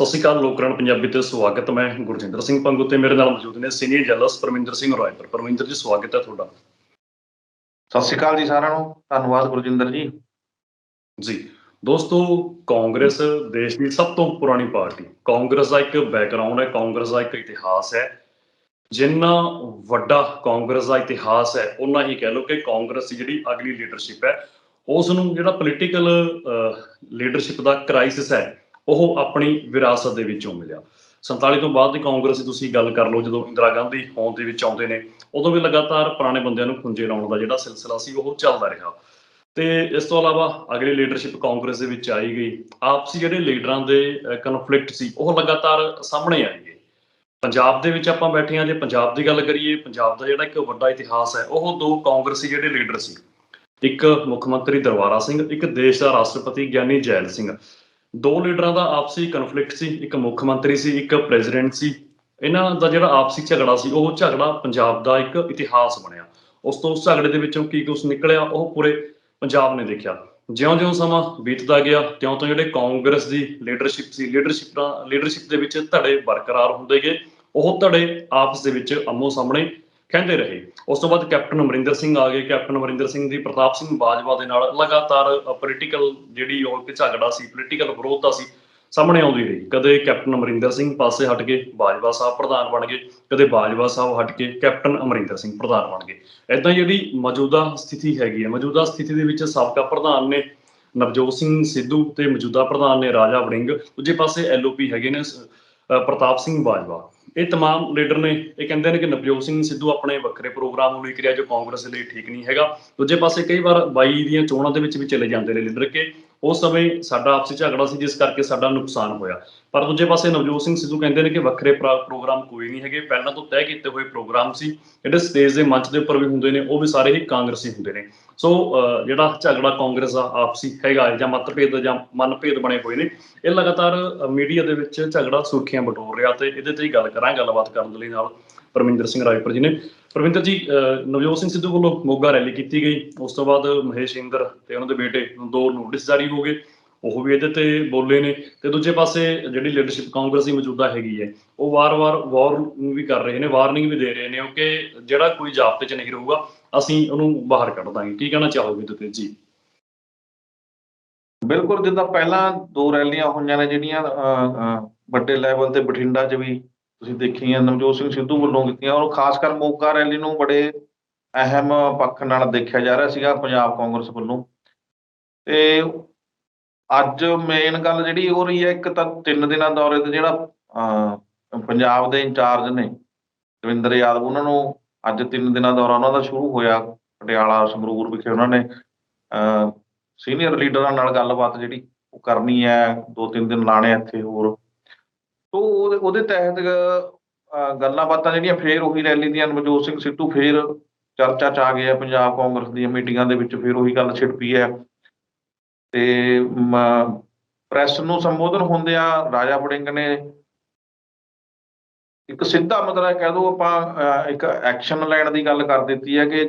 ਸਤਿ ਸ਼੍ਰੀ ਅਕਾਲ ਲੋਕਰਨ ਪੰਜਾਬੀ ਤੇ ਸਵਾਗਤ ਮੈਂ ਗੁਰਜਿੰਦਰ ਸਿੰਘ ਪੰਗੂ ਤੇ ਮੇਰੇ ਨਾਲ ਮੌਜੂਦ ਨੇ ਸੀਨੀਅਰ ਜਰਨਲਿਸਟ ਪਰਮਿੰਦਰ ਸਿੰਘ ਰਾਏਪੁਰ ਪਰਮਿੰਦਰ ਜੀ ਸਵਾਗਤ ਹੈ ਤੁਹਾਡਾ। ਸਤਿ ਸ਼੍ਰੀ ਅਕਾਲ ਜੀ ਸਾਰਿਆਂ ਨੂੰ। ਧੰਨਵਾਦ ਗੁਰਜਿੰਦਰ ਜੀ। ਜੀ ਦੋਸਤੋ ਕਾਂਗਰਸ ਦੇਸ਼ ਦੀ ਸਭ ਤੋਂ ਪੁਰਾਣੀ ਪਾਰਟੀ। ਕਾਂਗਰਸ ਦਾ ਇੱਕ ਬੈਕਗ੍ਰਾਉਂਡ ਹੈ ਕਾਂਗਰਸ ਦਾ ਇੱਕ ਇਤਿਹਾਸ ਹੈ। ਜਿੰਨਾ ਵੱਡਾ ਕਾਂਗਰਸ ਦਾ ਇਤਿਹਾਸ ਹੈ ਉਹਨਾਂ ਹੀ ਕਹਿ ਲਓ ਕਿ ਕਾਂਗਰਸ ਦੀ ਜਿਹੜੀ ਅਗਲੀ ਲੀਡਰਸ਼ਿਪ ਹੈ ਉਸ ਨੂੰ ਜਿਹੜਾ ਪੋਲੀਟੀਕਲ ਲੀਡਰਸ਼ਿਪ ਦਾ ਕ੍ਰਾਈਸਿਸ ਹੈ ਉਹ ਆਪਣੀ ਵਿਰਾਸਤ ਦੇ ਵਿੱਚੋਂ ਮਿਲਿਆ। 47 ਤੋਂ ਬਾਅਦ ਦੀ ਕਾਂਗਰਸ ਦੀ ਤੁਸੀਂ ਗੱਲ ਕਰ ਲਓ, ਜਦੋਂ ਇੰਦਰਾ ਗਾਂਧੀ ਹੋਂਦ ਦੇ ਵਿੱਚ ਆਉਂਦੇ ਨੇ, ਉਦੋਂ ਵੀ ਲਗਾਤਾਰ ਪੁਰਾਣੇ ਬੰਦਿਆਂ ਨੂੰ ਖੁੰਝੇ ਲਾਉਣ ਦਾ ਜਿਹੜਾ ਸਿਲਸਿਲਾ ਸੀ, ਉਹ ਚੱਲਦਾ ਰਿਹਾ। ਤੇ ਇਸ ਤੋਂ ਇਲਾਵਾ ਅਗਲੀ ਲੀਡਰਸ਼ਿਪ ਕਾਂਗਰਸ ਦੇ ਵਿੱਚ ਆਈ ਗਈ। ਆਪਸੀ ਜਿਹੜੇ ਲੀਡਰਾਂ ਦੇ ਕਨਫਲਿਕਟ ਸੀ, ਉਹ ਲਗਾਤਾਰ ਸਾਹਮਣੇ ਆਏ ਗਏ। ਪੰਜਾਬ ਦੇ ਵਿੱਚ ਆਪਾਂ ਬੈਠੇ ਹਾਂ, ਜੇ ਪੰਜਾਬ ਦੀ ਗੱਲ ਕਰੀਏ, ਪੰਜਾਬ ਦਾ ਜਿਹੜਾ ਇੱਕ ਵੱਡਾ ਇਤਿਹਾਸ ਹੈ, ਉਹ ਦੋ ਕਾਂਗਰਸੀ ਜਿਹੜੇ ਲੀਡਰ ਸੀ। ਇੱਕ ਮੁੱਖ ਮੰਤਰੀ ਦਰਬਾਰਾ ਸਿੰਘ, ਇੱਕ ਦੇਸ਼ ਦਾ ਰਾਸ਼ਟਰਪਤੀ ਗਿਆਨੀ ਜੈਲ ਸਿੰਘ। ਦੋ ਲੀਡਰਾਂ ਦਾ ਆਪਸੀ ਕਨਫਲਿਕਟ ਸੀ, ਇੱਕ ਮੁੱਖ ਮੰਤਰੀ ਸੀ, ਇੱਕ ਪ੍ਰੈਜ਼ੀਡੈਂਟ ਸੀ। ਇਹਨਾਂ ਦਾ ਜਿਹੜਾ ਆਪਸੀ ਝਗੜਾ ਸੀ, ਉਹ ਝਗੜਾ ਪੰਜਾਬ ਦਾ ਇੱਕ ਇਤਿਹਾਸ ਬਣਿਆ। ਉਸ ਤੋਂ ਉਸ ਝਗੜੇ ਦੇ ਵਿੱਚੋਂ ਕੀ ਕੁਝ ਨਿਕਲਿਆ, ਉਹ ਪੂਰੇ ਪੰਜਾਬ ਨੇ ਦੇਖਿਆ। ਜਿਉਂ-ਜਿਉਂ ਸਮਾਂ ਬੀਤਦਾ ਗਿਆ ਤਿਉਂ ਤੋਂ ਜਿਹੜੇ ਕਾਂਗਰਸ ਦੀ ਲੀਡਰਸ਼ਿਪ ਸੀ ਲੀਡਰਸ਼ਿਪ ਦਾ ਲੀਡਰਸ਼ਿਪ ਦੇ ਵਿੱਚ ਧੜੇ ਬਰਕਰਾਰ ਹੁੰਦੇ ਗਏ। ਉਹ ਧੜੇ ਆਪਸ ਦੇ ਵਿੱਚ ਅੰਮੋ ਸਾਹਮਣੇ ਕਹਿੰਦੇ ਰਹੇ। ਉਸ ਤੋਂ ਬਾਅਦ ਕੈਪਟਨ ਅਮਰਿੰਦਰ ਸਿੰਘ ਆ ਗਏ। ਕੈਪਟਨ ਅਮਰਿੰਦਰ ਸਿੰਘ ਦੀ ਪ੍ਰਤਾਪ ਸਿੰਘ ਬਾਜਵਾ ਦੇ ਨਾਲ ਲਗਾਤਾਰ ਪੋਲੀਟੀਕਲ ਜਿਹੜੀ ਉਹ ਇੱਕ ਝਗੜਾ ਸੀ ਪੋਲੀਟੀਕਲ ਵਿਰੋਧਤਾ ਸੀ, ਸਾਹਮਣੇ ਆਉਂਦੀ ਰਹੀ। ਕਦੇ ਕੈਪਟਨ ਅਮਰਿੰਦਰ ਸਿੰਘ ਪਾਸੇ ਹਟ ਕੇ ਬਾਜਵਾ ਸਾਹਿਬ ਪ੍ਰਧਾਨ ਬਣ ਗਏ। ਕਦੇ ਬਾਜਵਾ ਸਾਹਿਬ ਹਟ ਕੇ ਕੈਪਟਨ ਅਮਰਿੰਦਰ ਸਿੰਘ ਪ੍ਰਧਾਨ ਬਣ ਗਏ। ਇਦਾਂ ਜਿਹੜੀ ਮੌਜੂਦਾ ਸਥਿਤੀ ਹੈਗੀ ਹੈ। ਮੌਜੂਦਾ ਸਥਿਤੀ ਦੇ ਵਿੱਚ ਸਾਬਕਾ ਪ੍ਰਧਾਨ ਨੇ ਨਵਜੋਤ ਸਿੰਘ ਸਿੱਧੂ ਤੇ ਮੌਜੂਦਾ ਪ੍ਰਧਾਨ ਨੇ ਰਾਜਾ ਵੜਿੰਗ। ਦੂਜੇ ਪਾਸੇ ਐਲਓਪੀ ਹੈਗੇ ਨੇ ਪ੍ਰਤਾਪ ਸਿੰਘ ਬਾਜਵਾ। ਇਹ तमाम ਲੀਡਰ ਨੇ ਇਹ ਕਹਿੰਦੇ ਨੇ ਕਿ ਨਵਜੋਤ ਸਿੰਘ ਸਿੱਧੂ ਆਪਣੇ ਵੱਖਰੇ ਪ੍ਰੋਗਰਾਮ ਨੂੰ ਲਿਖ ਰਿਹਾ ਜੋ ਕਾਂਗਰਸ ਲਈ ਠੀਕ ਨਹੀਂ ਹੈਗਾ ਦੂਜੇ ਪਾਸੇ ਕਈ ਵਾਰ ਬਾਈ ਦੀਆਂ ਚੋਣਾਂ ਦੇ ਵਿੱਚ ਵੀ ਚਲੇ ਜਾਂਦੇ ਨੇ ਲੀਡਰ ਕਿ ਉਸ ਸਮੇਂ ਸਾਡਾ ਆਪਸੀ ਝਗੜਾ ਸੀ, ਜਿਸ ਕਰਕੇ ਸਾਡਾ ਨੁਕਸਾਨ ਹੋਇਆ। ਪਰ ਦੂਜੇ ਪਾਸੇ ਨਵਜੋਤ ਸਿੰਘ ਸਿੱਧੂ ਕਹਿੰਦੇ ਨੇ ਕਿ ਵੱਖਰੇ ਪ੍ਰੋਗਰਾਮ ਕੋਈ ਨਹੀਂ ਹੈਗੇ। ਪਹਿਲਾਂ ਤੋਂ ਤੈਅ ਕੀਤੇ ਹੋਏ ਪ੍ਰੋਗਰਾਮ ਸੀ, ਜਿਹੜੇ ਸਟੇਜ ਦੇ ਮੰਚ ਦੇ ਉੱਪਰ ਵੀ ਹੁੰਦੇ ਨੇ, ਉਹ ਵੀ ਸਾਰੇ ਹੀ ਕਾਂਗਰਸੀ ਹੁੰਦੇ ਨੇ। ਸੋ ਜਿਹੜਾ ਝਗੜਾ ਕਾਂਗਰਸ ਦਾ ਆਪਸੀ ਹੈਗਾ ਜਾਂ ਮਤਭੇਦ ਜਾਂ ਮਨਭੇਦ ਬਣੇ ਹੋਏ ਨੇ, ਇਹ ਲਗਾਤਾਰ ਮੀਡੀਆ ਦੇ ਵਿੱਚ ਝਗੜਾ ਸੁਰਖੀਆਂ ਬਟੋਰ ਰਿਹਾ ਤੇ ਇਹਦੇ ਤੇ ਹੀ ਗੱਲ ਕਰਾਂ ਗੱਲਬਾਤ ਕਰਨ ਦੇ ਲਈ ਨਾਲ ਪਰਮਿੰਦਰ ਸਿੰਘ ਰਾਏਪੁਰ ਜੀ ਨੇ। ਪਰਮਿੰਦਰ ਜੀ ਅਹ, ਨਵਜੋਤ ਸਿੰਘ ਸਿੱਧੂ ਵੱਲੋਂ ਮੋਗਾ ਰੈਲੀ ਕੀਤੀ ਗਈ। ਉਸ ਤੋਂ ਬਾਅਦ ਮਹੇਸ਼ ਇੰਦਰ ਤੇ ਉਹਨਾਂ ਦੇ ਬੇਟੇ ਨੂੰ ਦੋ ਨੋਟਿਸ ਜਾਰੀ ਹੋ ਗਏ। ਉਹ ਵੀ ਇਹਦੇ ਤੇ ਬੋਲੇ ਨੇ। ਤੇ ਦੂਜੇ ਪਾਸੇ ਜਿਹੜੀ ਲੀਡਰਸ਼ਿਪ ਕਾਂਗਰਸ ਦੀ ਮੌਜੂਦਾ ਹੈਗੀ ਹੈ ਉਹ ਵਾਰ-ਵਾਰ ਵਾਰ ਵੀ ਕਰ ਰਹੇ ਨੇ ਵਾਰਨਿੰਗ ਵੀ ਦੇ ਰਹੇ ਨੇ ਕਿ ਜਿਹੜਾ ਕੋਈ ਜਾਬਤੇ 'ਚ ਨਹੀਂ ਰਹੂਗਾ ਅਸੀਂ ਉਹਨੂੰ ਬਾਹਰ ਕੱਢ ਦਾਂਗੇ। ਕੀ ਕਹਿਣਾ ਚਾਹੋਗੇ ਇਹਦੇ ਤੇ ਜੀ? ਬਿਲਕੁਲ ਜਿੱਦਾਂ ਪਹਿਲਾਂ ਦੋ ਰੈਲੀਆਂ ਹੋਈਆਂ ਨੇ ਜਿਹੜੀਆਂ ਅਹ, ਵੱਡੇ ਲੈਵਲ ਤੇ ਬਠਿੰਡਾ 'ਚ ਵੀ ਤੁਸੀਂ ਦੇਖੀਆਂ ਨਵਜੋਤ ਸਿੰਘ ਸਿੱਧੂ ਵੱਲੋਂ ਕੀਤੀਆਂ, ਔਰ ਖਾਸ ਕਰ ਮੋਗਾ ਰੈਲੀ ਨੂੰ ਬੜੇ ਅਹਿਮ ਪੱਖ ਨਾਲ ਦੇਖਿਆ ਜਾ ਰਿਹਾ ਸੀਗਾ ਪੰਜਾਬ ਕਾਂਗਰਸ ਵੱਲੋਂ। ਤੇ ਅੱਜ ਮੇਨ ਗੱਲ ਜਿਹੜੀ ਹੋ ਰਹੀ ਹੈ, ਇੱਕ ਤਾਂ ਤਿੰਨ ਦਿਨਾਂ ਦੌਰੇ ਤੇ ਜਿਹੜਾ ਪੰਜਾਬ ਦੇ ਇੰਚਾਰਜ ਨੇ ਦਵਿੰਦਰ ਯਾਦਵ, ਉਹਨਾਂ ਨੂੰ ਅੱਜ ਤਿੰਨ ਦਿਨਾਂ ਦੌਰਾ ਉਹਨਾਂ ਦਾ ਸ਼ੁਰੂ ਹੋਇਆ, ਪਟਿਆਲਾ ਸੰਗਰੂਰ ਵਿਖੇ ਉਹਨਾਂ ਨੇ, ਅਹ ਸੀਨੀਅਰ ਲੀਡਰਾਂ ਨਾਲ ਗੱਲਬਾਤ ਜਿਹੜੀ ਉਹ ਕਰਨੀ ਹੈ, ਦੋ ਤਿੰਨ ਦਿਨ ਲਾਣੇ ਇੱਥੇ ਹੋਰ। ਤੋਂ ਉਹਦੇ ਤਹਿਤ ਗੱਲਾਂ ਬਾਤਾਂ ਜਿਹੜੀਆਂ ਫੇਰ ਉਹੀ ਰੈਲੀ ਦੀਆਂ, ਨਵਜੋਤ ਸਿੰਘ ਸਿੱਧੂ ਫੇਰ ਚਰਚਾ ਚ ਆ ਗਏ ਪੰਜਾਬ ਕਾਂਗਰਸ ਦੀਆਂ ਮੀਟਿੰਗਾਂ ਦੇ ਵਿੱਚ ਫੇਰ ਉਹੀ ਗੱਲ ਛਿੜਪੀ ਹੈ ਤੇ ਪ੍ਰੈਸ ਨੂੰ ਸੰਬੋਧਨ ਹੁੰਦਿਆਂ ਰਾਜਾ ਵੜਿੰਗ ਨੇ ਇੱਕ ਸਿੱਧਾ ਮਤਲਬ ਕਹਿ ਦੋ ਆਪਾਂ ਇੱਕ ਐਕਸ਼ਨ ਲੈਣ ਦੀ ਗੱਲ ਕਰ ਦਿੱਤੀ ਹੈ ਕਿ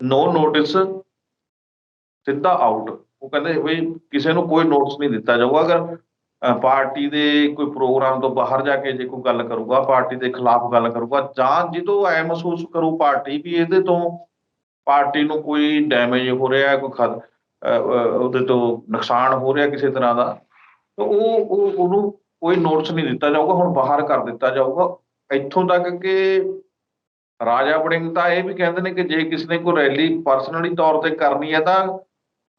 ਨੋ ਨੋਟਿਸ ਸਿੱਧਾ ਆਊਟ ਉਹ ਕਹਿੰਦੇ ਵੀ ਕਿਸੇ ਨੂੰ ਕੋਈ ਨੋਟਿਸ ਨਹੀਂ ਦਿੱਤਾ ਜਾਊਗਾ। ਅਗਰ ਪਾਰਟੀ ਦੇ ਕੋਈ ਪ੍ਰੋਗਰਾਮ ਤੋਂ ਬਾਹਰ ਜਾ ਕੇ ਜੇ ਕੋਈ ਗੱਲ ਕਰੂਗਾ, ਪਾਰਟੀ ਦੇ ਖਿਲਾਫ ਗੱਲ ਕਰੂਗਾ, ਜਾਂ ਜਦੋਂ ਐ ਮਹਿਸੂਸ ਕਰੂ ਪਾਰਟੀ ਵੀ ਇਹਦੇ ਤੋਂ ਪਾਰਟੀ ਨੂੰ ਕੋਈ ਡੈਮੇਜ ਹੋ ਰਿਹਾ ਹੈ ਕੋਈ ਖਦ ਉਹਦੇ ਤੋਂ ਨੁਕਸਾਨ ਹੋ ਰਿਹਾ ਕਿਸੇ ਤਰ੍ਹਾਂ ਦਾ, ਤਾਂ ਉਹ ਉਹਨੂੰ ਕੋਈ ਨੋਟਿਸ ਨਹੀਂ ਦਿੱਤਾ ਜਾਊਗਾ, ਹੁਣ ਬਾਹਰ ਕਰ ਦਿੱਤਾ ਜਾਊਗਾ। ਇੱਥੋਂ ਤੱਕ ਕਿ ਰਾਜਾ ਵੜਿੰਗ ਤਾਂ ਇਹ ਵੀ ਕਹਿੰਦੇ ਨੇ ਕਿ ਜੇ ਕਿਸੇ ਨੇ ਕੋਈ ਰੈਲੀ ਪਰਸਨਲੀ ਤੌਰ ਤੇ ਕਰਨੀ ਹੈ ਤਾਂ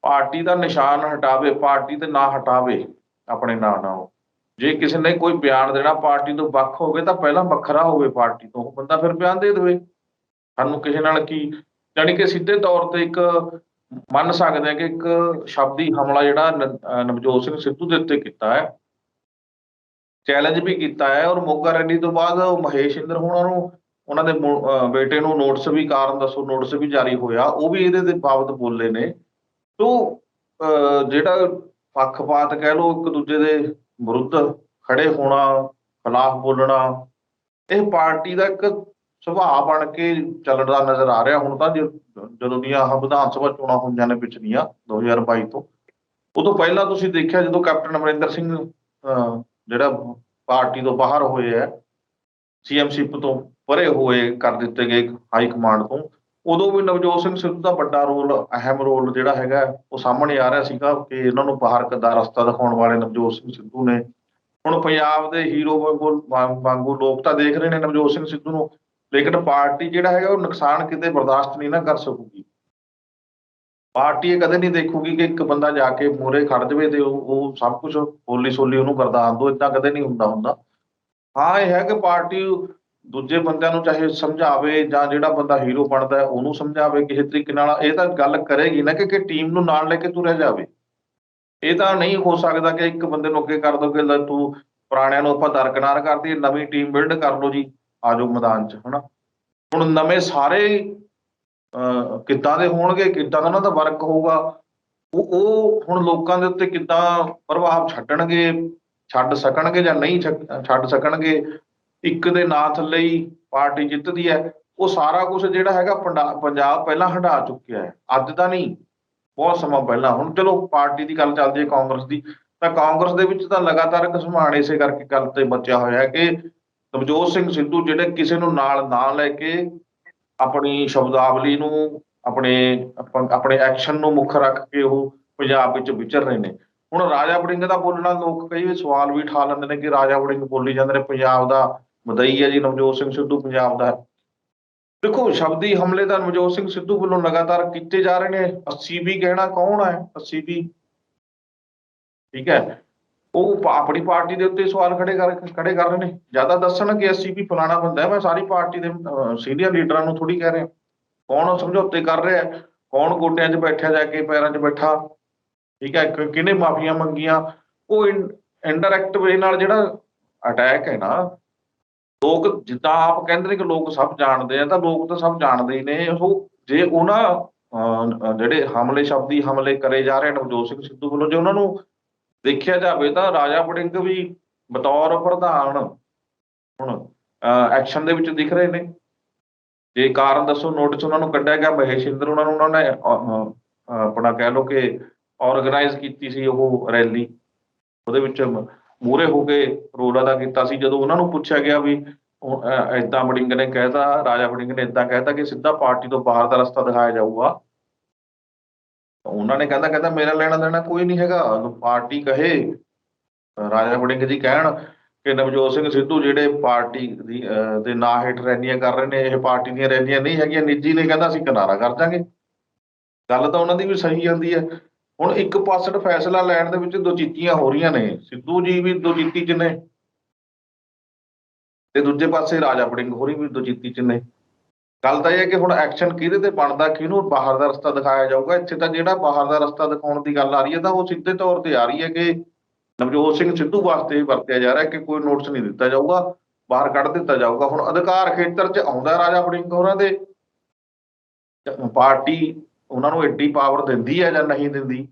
ਪਾਰਟੀ ਦਾ ਨਿਸ਼ਾਨ ਹਟਾਵੇ, ਪਾਰਟੀ ਤੇ ਨਾ ਹਟਾਵੇ। ਆਪਣੇ ਨਾਂ ਨਾਲ ਜੇ ਕਿਸੇ ਨੇ ਕੋਈ ਬਿਆਨ ਦੇਣਾ ਪਾਰਟੀ ਤੋਂ ਵੱਖ ਹੋਵੇ ਤਾਂ ਪਹਿਲਾਂ ਵੱਖਰਾ ਹੋਵੇ ਪਾਰਟੀ ਤੋਂ, ਉਹ ਬੰਦਾ ਫਿਰ ਬਿਆਨ ਦੇ ਦੇਵੇ। ਸਾਨੂੰ ਕਿਸੇ ਨਾਲ ਕੀ ਯਾਨੀ ਕਿ ਸਿੱਧੇ ਤੌਰ ਤੇ ਇੱਕ ਮੰਨ ਸਕਦੇ ਹਾਂ ਕਿ ਇੱਕ ਸ਼ਬਦੀ ਹਮਲਾ ਜਿਹੜਾ ਨਵਜੋਤ ਸਿੰਘ ਸਿੱਧੂ ਦੇ ਉੱਤੇ ਕੀਤਾ ਹੈ। ਚੈਲੰਜ ਵੀ ਕੀਤਾ ਹੈ ਔਰ ਮੋਗਾ ਰੈਲੀ ਤੋਂ ਬਾਅਦ ਮਹੇਸ਼ ਇੰਦਰ ਹੋਣਾ ਨੂੰ, ਉਹਨਾਂ ਦੇ ਬੇਟੇ ਨੂੰ ਨੋਟਿਸ ਵੀ ਕਾਰਨ ਦੱਸੋ ਨੋਟਿਸ ਵੀ ਜਾਰੀ ਹੋਇਆ, ਉਹ ਵੀ ਇਹਦੇ ਦੇ ਬਾਬਤ ਬੋਲੇ ਨੇ। ਤੋ, ਅਹ ਜਿਹੜਾ ਪੱਖਪਾਤ ਕਹਿ ਲਓ ਇੱਕ ਦੂਜੇ ਦੇ ਵਿਰੁੱਧ ਖੜੇ ਹੋਣਾ ਖਿਲਾਫ ਬੋਲਣਾ ਇਹ ਪਾਰਟੀ ਦਾ ਇੱਕ ਸੁਭਾਅ ਬਣ ਕੇ ਚੱਲਦਾ ਨਜ਼ਰ ਆ ਰਿਹਾ। ਹੁਣ ਤਾਂ ਜਦੋਂ ਦੀਆਂ ਆਹ ਵਿਧਾਨ ਸਭਾ ਚੋਣਾਂ ਹੋਈਆਂ ਨੇ ਪਿਛਲੀਆਂ 2022 ਤੋਂ ਉਦੋਂ ਪਹਿਲਾਂ ਤੁਸੀਂ ਦੇਖਿਆ ਜਦੋਂ ਕੈਪਟਨ ਅਮਰਿੰਦਰ ਸਿੰਘ ਅਹ, ਜਿਹੜਾ ਪਾਰਟੀ ਤੋਂ ਬਾਹਰ ਹੋਏ ਹੈ ਸੀਐਮਸ਼ਿਪ ਤੋਂ ਪਰੇ ਹੋਏ ਕਰ ਦਿੱਤੇ ਗਏ ਹਾਈ ਕਮਾਂਡ ਤੋਂ ਉਦੋਂ ਵੀ ਨਵਜੋਤ ਸਿੰਘ ਸਿੱਧੂ ਦਾ ਵੱਡਾ ਰੋਲ, ਅਹਿਮ ਰੋਲ ਜਿਹੜਾ ਹੈਗਾ, ਉਹ ਸਾਹਮਣੇ ਆ ਰਿਹਾ ਸੀਗਾ ਕਿ ਇਹਨਾਂ ਨੂੰ ਬਾਹਰ ਦਾ ਰਸਤਾ ਦਿਖਾਉਣ ਵਾਲੇ ਨਵਜੋਤ ਸਿੰਘ ਸਿੱਧੂ ਨੇ। ਹੁਣ ਪੰਜਾਬ ਦੇ ਹੀਰੋ ਵਾਂਗੂ ਲੋਕ ਤਾਂ ਦੇਖ ਰਹੇ ਨੇ ਨਵਜੋਤ ਸਿੰਘ ਸਿੱਧੂ ਨੂੰ, ਲੇਕਿਨ ਪਾਰਟੀ ਜਿਹੜਾ ਹੈਗਾ ਉਹ ਨੁਕਸਾਨ ਕਿਤੇ ਬਰਦਾਸ਼ਤ ਨਹੀਂ ਨਾ ਕਰ ਸਕੂਗੀ। ਪਾਰਟੀ ਇਹ ਕਦੇ ਨਹੀਂ ਦੇਖੂਗੀ ਕਿ ਇੱਕ ਬੰਦਾ ਜਾ ਕੇ ਮੂਹਰੇ ਖੜ ਜਾਵੇ ਤੇ ਉਹ ਸਭ ਕੁਝ ਹੋਲੀ ਸੋਲੀ ਉਹਨੂੰ ਗਰਦਾਨ ਦੋ ਇਦਾਂ ਕਦੇ ਨਹੀਂ ਹੁੰਦਾ ਹੁੰਦਾ। ਹਾਂ, ਇਹ ਹੈ ਕਿ ਪਾਰਟੀ ਦੂਜੇ ਬੰਦਿਆਂ ਨੂੰ ਚਾਹੇ ਸਮਝਾਵੇ ਜਾਂ ਜਿਹੜਾ ਬੰਦਾ ਹੀਰੋ ਬਣਦਾ ਹੈ ਉਹਨੂੰ ਸਮਝਾਵੇ ਕਿਸੇ ਤਰੀਕੇ ਨਾਲ ਇਹ ਤਾਂ ਗੱਲ ਕਰੇਗੀ ਨਾ ਕਿ ਕਿ ਟੀਮ ਨੂੰ ਨਾਲ ਲੈ ਕੇ ਤੁਰਿਆ ਜਾਵੇ। ਇਹ ਤਾਂ ਨਹੀਂ ਹੋ ਸਕਦਾ ਕਿ ਇੱਕ ਬੰਦੇ ਨੂੰ ਅੱਗੇ ਕਰ ਦੋਗੇ ਲੈ ਤੂੰ ਪੁਰਾਣਿਆਂ ਨੂੰ ਆਪਾਂ ਦਰਕਨਾਰ ਕਰਦੀ ਨਵੀਂ ਟੀਮ ਬਿਲਡ ਕਰ ਲਓ ਜੀ ਆ ਜਾਓ ਮੈਦਾਨ 'ਚ ਹਨਾ। ਹੁਣ ਨਵੇਂ ਸਾਰੇ ਅਹ, ਕਿੱਦਾਂ ਦੇ ਹੋਣਗੇ ਕਿੱਦਾਂ ਦਾ ਉਹਨਾਂ ਦਾ ਵਰਕ ਹੋਊਗਾ ਉਹ ਉਹ ਹੁਣ ਲੋਕਾਂ ਦੇ ਉੱਤੇ ਕਿੱਦਾਂ ਪ੍ਰਭਾਵ ਛੱਡਣਗੇ ਛੱਡ ਸਕਣਗੇ ਜਾਂ ਨਹੀਂ ਛੱਡ ਛੱਡ ਸਕਣਗੇ ਇੱਕ ਦੇ ਨਾਂ ਥੱਲੇ ਹੀ ਪਾਰਟੀ ਜਿੱਤਦੀ ਹੈ। ਉਹ ਸਾਰਾ ਕੁਝ ਜਿਹੜਾ ਹੈਗਾ ਪੰਡਾ- ਪੰਜਾਬ ਪਹਿਲਾਂ ਹੰਢਾ ਚੁੱਕਿਆ ਹੈ। ਅੱਜ ਦਾ ਨਹੀਂ, ਬਹੁਤ ਸਮਾਂ ਪਹਿਲਾਂ। ਹੁਣ ਚਲੋ ਪਾਰਟੀ ਦੀ ਗੱਲ ਚੱਲਦੀ ਹੈ ਕਾਂਗਰਸ ਦੀ। ਤਾਂ ਕਾਂਗਰਸ ਦੇ ਵਿੱਚ ਤਾਂ ਲਗਾਤਾਰ ਘਸਮਾਣ ਇਸੇ ਕਰਕੇ ਗੱਲ ਤੇ ਬਚਿਆ ਹੋਇਆ ਹੈ ਕਿ ਨਵਜੋਤ ਸਿੰਘ ਸਿੱਧੂ ਜਿਹੜੇ ਕਿਸੇ ਨੂੰ ਨਾਲ ਨਾ ਲੈ ਕੇ ਆਪਣੀ ਸ਼ਬਦਾਵਲੀ ਨੂੰ, ਆਪਣੇ ਆਪਣੇ ਐਕਸ਼ਨ ਨੂੰ ਮੁੱਖ ਰੱਖ ਕੇ ਉਹ ਪੰਜਾਬ ਵਿੱਚ ਵਿਚਰ ਰਹੇ ਨੇ। ਹੁਣ ਰਾਜਾ ਵੜਿੰਗ ਦਾ ਬੋਲਣਾ ਲੋਕ ਕਈ ਸਵਾਲ ਵੀ ਠਾ ਲੈਂਦੇ ਨੇ ਕਿ ਰਾਜਾ ਵੜਿੰਗ ਬੋਲੀ ਜਾਂਦੇ ਨੇ, ਪੰਜਾਬ ਦਾ ਮਦਈ ਹੈ ਜੀ, ਨਵਜੋਤ ਸਿੰਘ ਸਿੱਧੂ, ਪੰਜਾਬ ਦਾ। ਦੇਖੋ, ਸ਼ਬਦੀ ਹਮਲੇ ਤਾਂ ਨਵਜੋਤ ਸਿੰਘ ਸਿੱਧੂ ਵੱਲੋਂ ਲਗਾਤਾਰ ਕੀਤੇ ਜਾ ਰਹੇ ਨੇ। 80 ਵੀ ਕਹਿਣਾ ਕੌਣ ਹੈ? 80 ਵੀ। ਠੀਕ ਹੈ। ਉਹ ਆਪਣੀ ਪਾਰਟੀ ਦੇ ਉੱਤੇ ਸਵਾਲ ਖੜੇ ਕਰ ਖੜੇ ਕਰ ਰਹੇ ਨੇ। ਜ਼ਿਆਦਾ ਦੱਸਣ ਕਿ 80 ਵੀ ਫਲਾਣਾ ਬੰਦਾ ਮੈਂ ਸਾਰੀ ਪਾਰਟੀ ਦੇ ਸੀਨੀਅਰ ਲੀਡਰਾਂ ਨੂੰ ਥੋੜੀ ਕਹਿ ਰਿਹਾ। ਕੌਣ ਸਮਝੌਤੇ ਕਰ ਰਿਹਾ ਕੌਣ ਗੋਟਿਆਂ 'ਚ ਬੈਠਿਆ, ਜਾ ਕੇ ਪੈਰਾਂ 'ਚ ਬੈਠਾ? ਠੀਕ ਹੈ। ਕਿਹਨੇ ਮਾਫੀਆਂ ਮੰਗੀਆਂ? ਉਹ ਇਨਡਾਇਰੈਕਟ ਵੇ ਨਾਲ ਜਿਹੜਾ ਅਟੈਕ ਹੈ ਨਾ ਲੋਕ ਜਿੱਦਾਂ ਆਪ ਕਹਿੰਦੇ ਨੇ ਕਿ ਲੋਕ ਸਭ ਜਾਣਦੇ ਆ, ਤਾਂ ਲੋਕ ਤਾਂ ਸਭ ਜਾਣਦੇ ਹੀ ਨੇ। ਉਹ ਜੇ ਉਹਨਾਂ ਜਿਹੜੇ ਹਮਲੇ ਸ਼ਬਦੀ ਹਮਲੇ ਕਰੇ ਜਾ ਰਹੇ ਨਵਜੋਤ ਸਿੰਘ ਸਿੱਧੂ ਵੱਲੋਂ, ਜੇ ਉਹਨਾਂ ਨੂੰ ਦੇਖਿਆ ਜਾਵੇ ਤਾਂ ਰਾਜਾ ਬੜਿੰਗ ਵੀ ਬਤੌਰ ਪ੍ਰਧਾਨ ਹੁਣ ਐਕਸ਼ਨ ਦੇ ਵਿੱਚ ਦਿਖ ਰਹੇ ਨੇ। ਜੇ ਕਾਰਨ ਦੱਸੋ, ਨੋਟਿਸ ਉਹਨਾਂ ਨੂੰ ਕੱਢਿਆ ਗਿਆ ਮਹੇਸ਼ਿੰਦਰ ਉਹਨਾਂ ਨੂੰ, ਉਹਨਾਂ ਨੇ ਆਪਣਾ ਕਹਿ ਲਓ ਕਿ ਆਰਗੇਨਾਈਜ਼ ਕੀਤੀ ਸੀ ਉਹ ਰੈਲੀ। ਉਹਦੇ ਵਿੱਚ ਮੂਰੇ ਹੋ ਕੇ ਰੋਲ ਅਦਾ ਕੀਤਾ ਸੀ ਜਦੋਂ ਉਹਨਾਂ ਨੂੰ ਪੁੱਛਿਆ ਗਿਆ ਵੀ ਇਦਾਂ ਵੜਿੰਗ ਨੇ ਕਹਿਤਾ ਰਾਜਾ ਵੜਿੰਗ ਨੇ ਇਦਾਂ ਕਹਿਤਾ ਕਿ ਸਿੱਧਾ ਪਾਰਟੀ ਤੋਂ ਬਾਹਰ ਦਾ ਰਸਤਾ ਦਿਖਾਇਆ ਜਾਊਗਾ। ਉਹਨਾਂ ਨੇ ਕਹਿੰਦਾ ਕਹਿੰਦਾ ਮੇਰਾ ਲੈਣਾ ਦੇਣਾ ਕੋਈ ਨਹੀਂ ਹੈਗਾ ਪਾਰਟੀ ਕਹੇ। ਰਾਜਾ ਵੜਿੰਗ ਜੀ ਕਹਿਣ ਕਿ ਨਵਜੋਤ ਸਿੰਘ ਸਿੱਧੂ ਜਿਹੜੇ ਪਾਰਟੀ ਦੀ ਅਹ, ਦੇ ਨਾਂ ਹੇਠ ਰੈਲੀਆਂ ਕਰ ਰਹੇ ਨੇ ਇਹ ਪਾਰਟੀ ਦੀਆਂ ਰੈਲੀਆਂ ਨਹੀਂ ਹੈਗੀਆਂ ਨਿੱਜੀ ਨੇ ਕਹਿੰਦਾ ਅਸੀਂ ਕਿਨਾਰਾ ਕਰ ਦਾਂਗੇ ਗੱਲ ਤਾਂ ਉਹਨਾਂ ਦੀ ਵੀ ਸਹੀ ਜਾਂਦੀ ਹੈ। ਹੁਣ ਇੱਕ ਪਾਸੜ ਫੈਸਲਾ ਲੈਣ ਦੇ ਵਿੱਚ ਦੋ ਹੋ ਰਹੀਆਂ ਨੇ, ਸਿੱਧੂ ਜੀ ਵੀ ਦੋ ਚ ਨੇ ਤੇ ਦੂਜੇ ਪਾਸੇ ਰਾਜਾ ਵੜਿੰਗ ਹੋਰੀ ਵੀ ਦੋ ਚ ਨੇ। ਗੱਲ ਤਾਂ ਇਹ ਹੈ ਕਿ ਹੁਣ ਐਕਸ਼ਨ ਕਿਹਦੇ ਤੇ ਬਣਦਾ, ਕਿਹਨੂੰ ਬਾਹਰ ਦਾ ਰਸਤਾ ਦਿਖਾਇਆ ਜਾਊਗਾ? ਇੱਥੇ ਤਾਂ ਜਿਹੜਾ ਬਾਹਰ ਦਾ ਰਸਤਾ ਦਿਖਾਉਣ ਦੀ ਗੱਲ ਆ ਰਹੀ ਹੈ, ਤਾਂ ਉਹ ਸਿੱਧੇ ਤੌਰ ਤੇ ਆ ਰਹੀ ਹੈ ਕਿ ਨਵਜੋਤ ਸਿੰਘ ਸਿੱਧੂ ਵਾਸਤੇ ਵਰਤਿਆ ਜਾ ਰਿਹਾ ਕਿ ਕੋਈ ਨੋਟਿਸ ਨਹੀਂ ਦਿੱਤਾ ਜਾਊਗਾ, ਬਾਹਰ ਕੱਢ ਦਿੱਤਾ ਜਾਊਗਾ। ਹੁਣ ਅਧਿਕਾਰ ਖੇਤਰ 'ਚ ਆਉਂਦਾ ਰਾਜਾ ਵੜਿੰਗ ਹੋਰਾਂ ਦੇ। ਪਾਰਟੀ ਉਹਨਾਂ ਨੂੰ ਐਡੀ ਪਾਵਰ ਦਿੰਦੀ ਹੈ ਜਾਂ ਨਹੀਂ ਦਿੰਦੀ?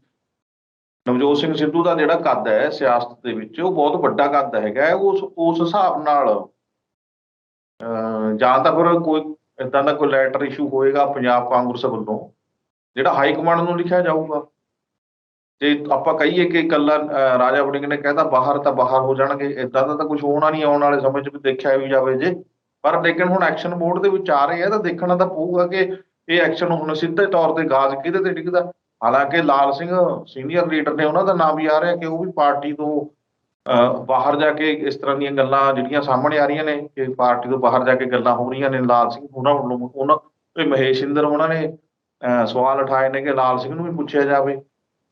ਨਵਜੋਤ ਸਿੰਘ ਸਿੱਧੂ ਦਾ ਜਿਹੜਾ ਕੱਦ ਹੈ ਸਿਆਸਤ ਦੇ ਵਿੱਚ ਉਹ ਬਹੁਤ ਵੱਡਾ ਕੱਦ ਹੈਗਾ। ਉਸ ਉਸ ਹਿਸਾਬ ਨਾਲ ਜਾਂ ਤਾਂ ਫਿਰ ਕੋਈ ਇਦਾਂ ਦਾ ਕੋਈ ਲੈਟਰ ਇਸ਼ੂ ਹੋਏਗਾ ਪੰਜਾਬ ਕਾਂਗਰਸ ਵੱਲੋਂ ਜਿਹੜਾ ਹਾਈ ਕਮਾਂਡ ਨੂੰ ਲਿਖਿਆ ਜਾਊਗਾ। ਜੇ ਆਪਾਂ ਕਹੀਏ ਕਿ ਇਕੱਲਾ ਅਹ, ਰਾਜਾ ਵੜਿੰਗ ਨੇ ਕਹਿਤਾ ਬਾਹਰ ਤਾਂ ਬਾਹਰ ਹੋ ਜਾਣਗੇ ਇਦਾਂ ਦਾ ਤਾਂ ਕੁਝ ਹੋਣਾ ਨਹੀਂ ਆਉਣ ਵਾਲੇ ਸਮੇਂ 'ਚ ਵੀ ਦੇਖਿਆ ਵੀ ਜਾਵੇ ਜੇ। ਪਰ ਲੇਕਿਨ ਹੁਣ ਐਕਸ਼ਨ ਮੋਡ ਦੇ ਵਿੱਚ ਆ ਰਹੇ ਆ ਤਾਂ ਦੇਖਣਾ ਤਾਂ ਪਊਗਾ ਕਿ ਇਹ ਐਕਸ਼ਨ ਹੁਣ ਸਿੱਧੇ ਤੌਰ ਤੇ ਗਾਜ਼ ਕਿਹਦੇ ਤੇ ਡਿੱਗਦਾ? ਹਾਲਾਂਕਿ ਲਾਲ ਸਿੰਘ ਸੀਨੀਅਰ ਲੀਡਰ ਨੇ ਉਹਨਾਂ ਦਾ ਨਾਮ ਵੀ ਆ ਰਿਹਾ ਕਿ ਉਹ ਵੀ ਪਾਰਟੀ ਤੋਂ ਬਾਹਰ ਜਾ ਕੇ ਇਸ ਤਰ੍ਹਾਂ ਦੀਆਂ ਗੱਲਾਂ ਜਿਹੜੀਆਂ ਸਾਹਮਣੇ ਆ ਰਹੀਆਂ ਨੇ ਕਿ ਪਾਰਟੀ ਤੋਂ ਬਾਹਰ ਜਾ ਕੇ ਗੱਲਾਂ ਹੋ ਰਹੀਆਂ ਨੇ ਲਾਲ ਸਿੰਘ ਉਹਨਾਂ ਵੱਲੋਂ ਉਹਨਾਂ ਤੇ ਮਹੇਸ਼ਿੰਦਰ ਉਹਨਾਂ ਨੇ ਅਹ, ਸਵਾਲ ਉਠਾਏ ਨੇ ਕਿ ਲਾਲ ਸਿੰਘ ਨੂੰ ਵੀ ਪੁੱਛਿਆ ਜਾਵੇ।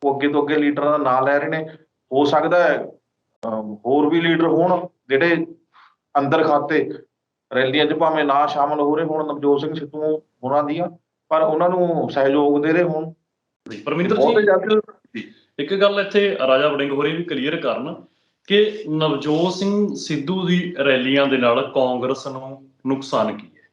ਉਹ ਅੱਗੇ ਤੋਂ ਅੱਗੇ ਲੀਡਰਾਂ ਦਾ ਨਾਂ ਲੈ ਰਹੇ ਨੇ। ਹੋ ਸਕਦਾ ਹੈ ਹੋਰ ਵੀ ਲੀਡਰ ਹੋਣ ਜਿਹੜੇ ਅੰਦਰ ਖਾਤੇ ਰੈਲੀਆਂ 'ਚ ਭਾਵੇਂ ਨਾ ਸ਼ਾਮਲ ਹੋ ਰਹੇ ਹੋਣ ਨਵਜੋਤ ਸਿੰਘ ਸਿੱਧੂ ਉਹਨਾਂ ਦੀਆਂ ਪਰ ਉਹਨਾਂ ਨੂੰ ਸਹਿਯੋਗ ਦੇ ਰਹੇ ਹੋਣ। ਪਰਮਿੰਦਰ ਜੀ ਇੱਕ ਗੱਲ ਇੱਥੇ ਰਾਜਾ ਵੜਿੰਗ ਹੋਰੀ ਵੀ ਕਲੀਅਰ ਕਰਨ ਕਿ ਨਵਜੋਤ ਸਿੰਘ ਸਿੱਧੂ ਦੀ ਰੈਲੀਆਂ ਦੇ ਨਾਲ ਕਾਂਗਰਸ ਨੂੰ ਨੁਕਸਾਨ ਕੀ ਹੈ?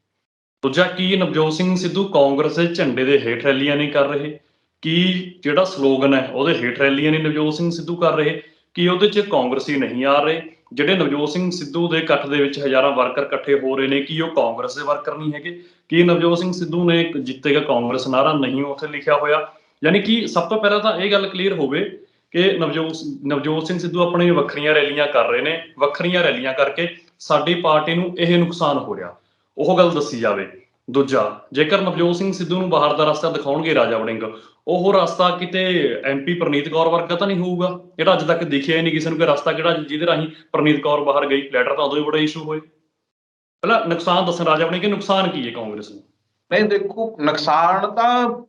ਦੂਜਾ ਕੀ ਨਵਜੋਤ ਸਿੰਘ ਸਿੱਧੂ ਕਾਂਗਰਸ ਦੇ ਝੰਡੇ ਦੇ ਹੇਠ ਰੈਲੀਆਂ ਨਹੀਂ ਕਰ ਰਹੇ? ਕੀ ਜਿਹੜਾ ਸਲੋਗਨ ਹੈ ਉਹਦੇ ਹੇਠ ਰੈਲੀਆਂ ਨਹੀਂ ਨਵਜੋਤ ਸਿੰਘ ਸਿੱਧੂ ਕਰ ਰਹੇ? ਕੀ ਉਹਦੇ 'ਚ ਕਾਂਗਰਸੀ ਨਹੀਂ ਆ ਰਹੇ? ਜਿਹੜੇ ਨਵਜੋਤ ਸਿੰਘ ਸਿੱਧੂ ਦੇ ਇਕੱਠ ਦੇ ਵਿੱਚ ਹਜ਼ਾਰਾਂ ਵਰਕਰ ਇਕੱਠੇ ਹੋ ਰਹੇ ਨੇ, ਕਿ ਉਹ ਕਾਂਗਰਸ ਦੇ ਵਰਕਰ ਨਹੀਂ ਹੈਗੇ? ਕੀ ਨਵਜੋਤ ਸਿੰਘ ਸਿੱਧੂ ਨੇ ਜਿੱਤੇਗਾ ਕਾਂਗਰਸ? ਨਾਰਾ ਨਹੀਂ ਉੱਥੇ ਲਿਖਿਆ ਹੋਇਆ। ਯਾਨੀ ਕਿ ਸਭ ਤੋਂ ਪਹਿਲਾਂ ਤਾਂ ਇਹ ਗੱਲ ਕਲੀਅਰ ਹੋਵੇ ਕਿ ਨਵਜੋਤ ਨਵਜੋਤ ਸਿੰਘ ਸਿੱਧੂ ਆਪਣੇ ਵੱਖਰੀਆਂ ਰੈਲੀਆਂ ਕਰ ਰਹੇ ਨੇ। ਵੱਖਰੀਆਂ ਰੈਲੀਆਂ ਕਰਕੇ ਸਾਡੀ ਪਾਰਟੀ ਨੂੰ ਇਹ ਨੁਕਸਾਨ ਹੋ ਰਿਹਾ। ਉਹ ਗੱਲ ਦੱਸੀ ਜਾਵੇ। ਦੂਜਾ, ਜੇਕਰ ਨਵਜੋਤ ਸਿੰਘ ਸਿੱਧੂ ਨੂੰ ਬਾਹਰ ਦਾ ਰਸਤਾ ਦਿਖਾਉਣਗੇ ਰਾਜਾ ਵੜਿੰਗ ਉਹ ਰਸਤਾ ਕਿਤੇ ਐਮਪੀ ਪ੍ਰਨੀਤ ਕੌਰ ਵਰਗਾ ਤਾਂ ਨਹੀਂ ਹੋਊਗਾ? ਜਿਹੜਾ ਅੱਜ ਤੱਕ ਦੇਖਿਆ ਹੀ ਨਹੀਂ ਕਿਸੇ ਨੂੰ ਕਿ ਰਸਤਾ ਕਿਹੜਾ ਜਿਹਦੇ ਰਾਹੀਂ ਪ੍ਰਨੀਤ ਕੌਰ ਬਾਹਰ ਗਈ। ਲੈਟਰ ਤਾਂ ਉਦੋਂ ਹੀ ਬੜਾ ਇਸ਼ੂ ਹੋਏ। ਪਹਿਲਾਂ ਨੁਕਸਾਨ ਦੱਸਣ ਰਾਜਾ ਵੜਿੰਗ ਕਿ ਨੁਕਸਾਨ ਕੀ ਹੈ ਕਾਂਗਰਸ ਨੂੰ? ਨਹੀਂ, ਦੇਖੋ, ਨੁਕਸਾਨ ਤਾਂ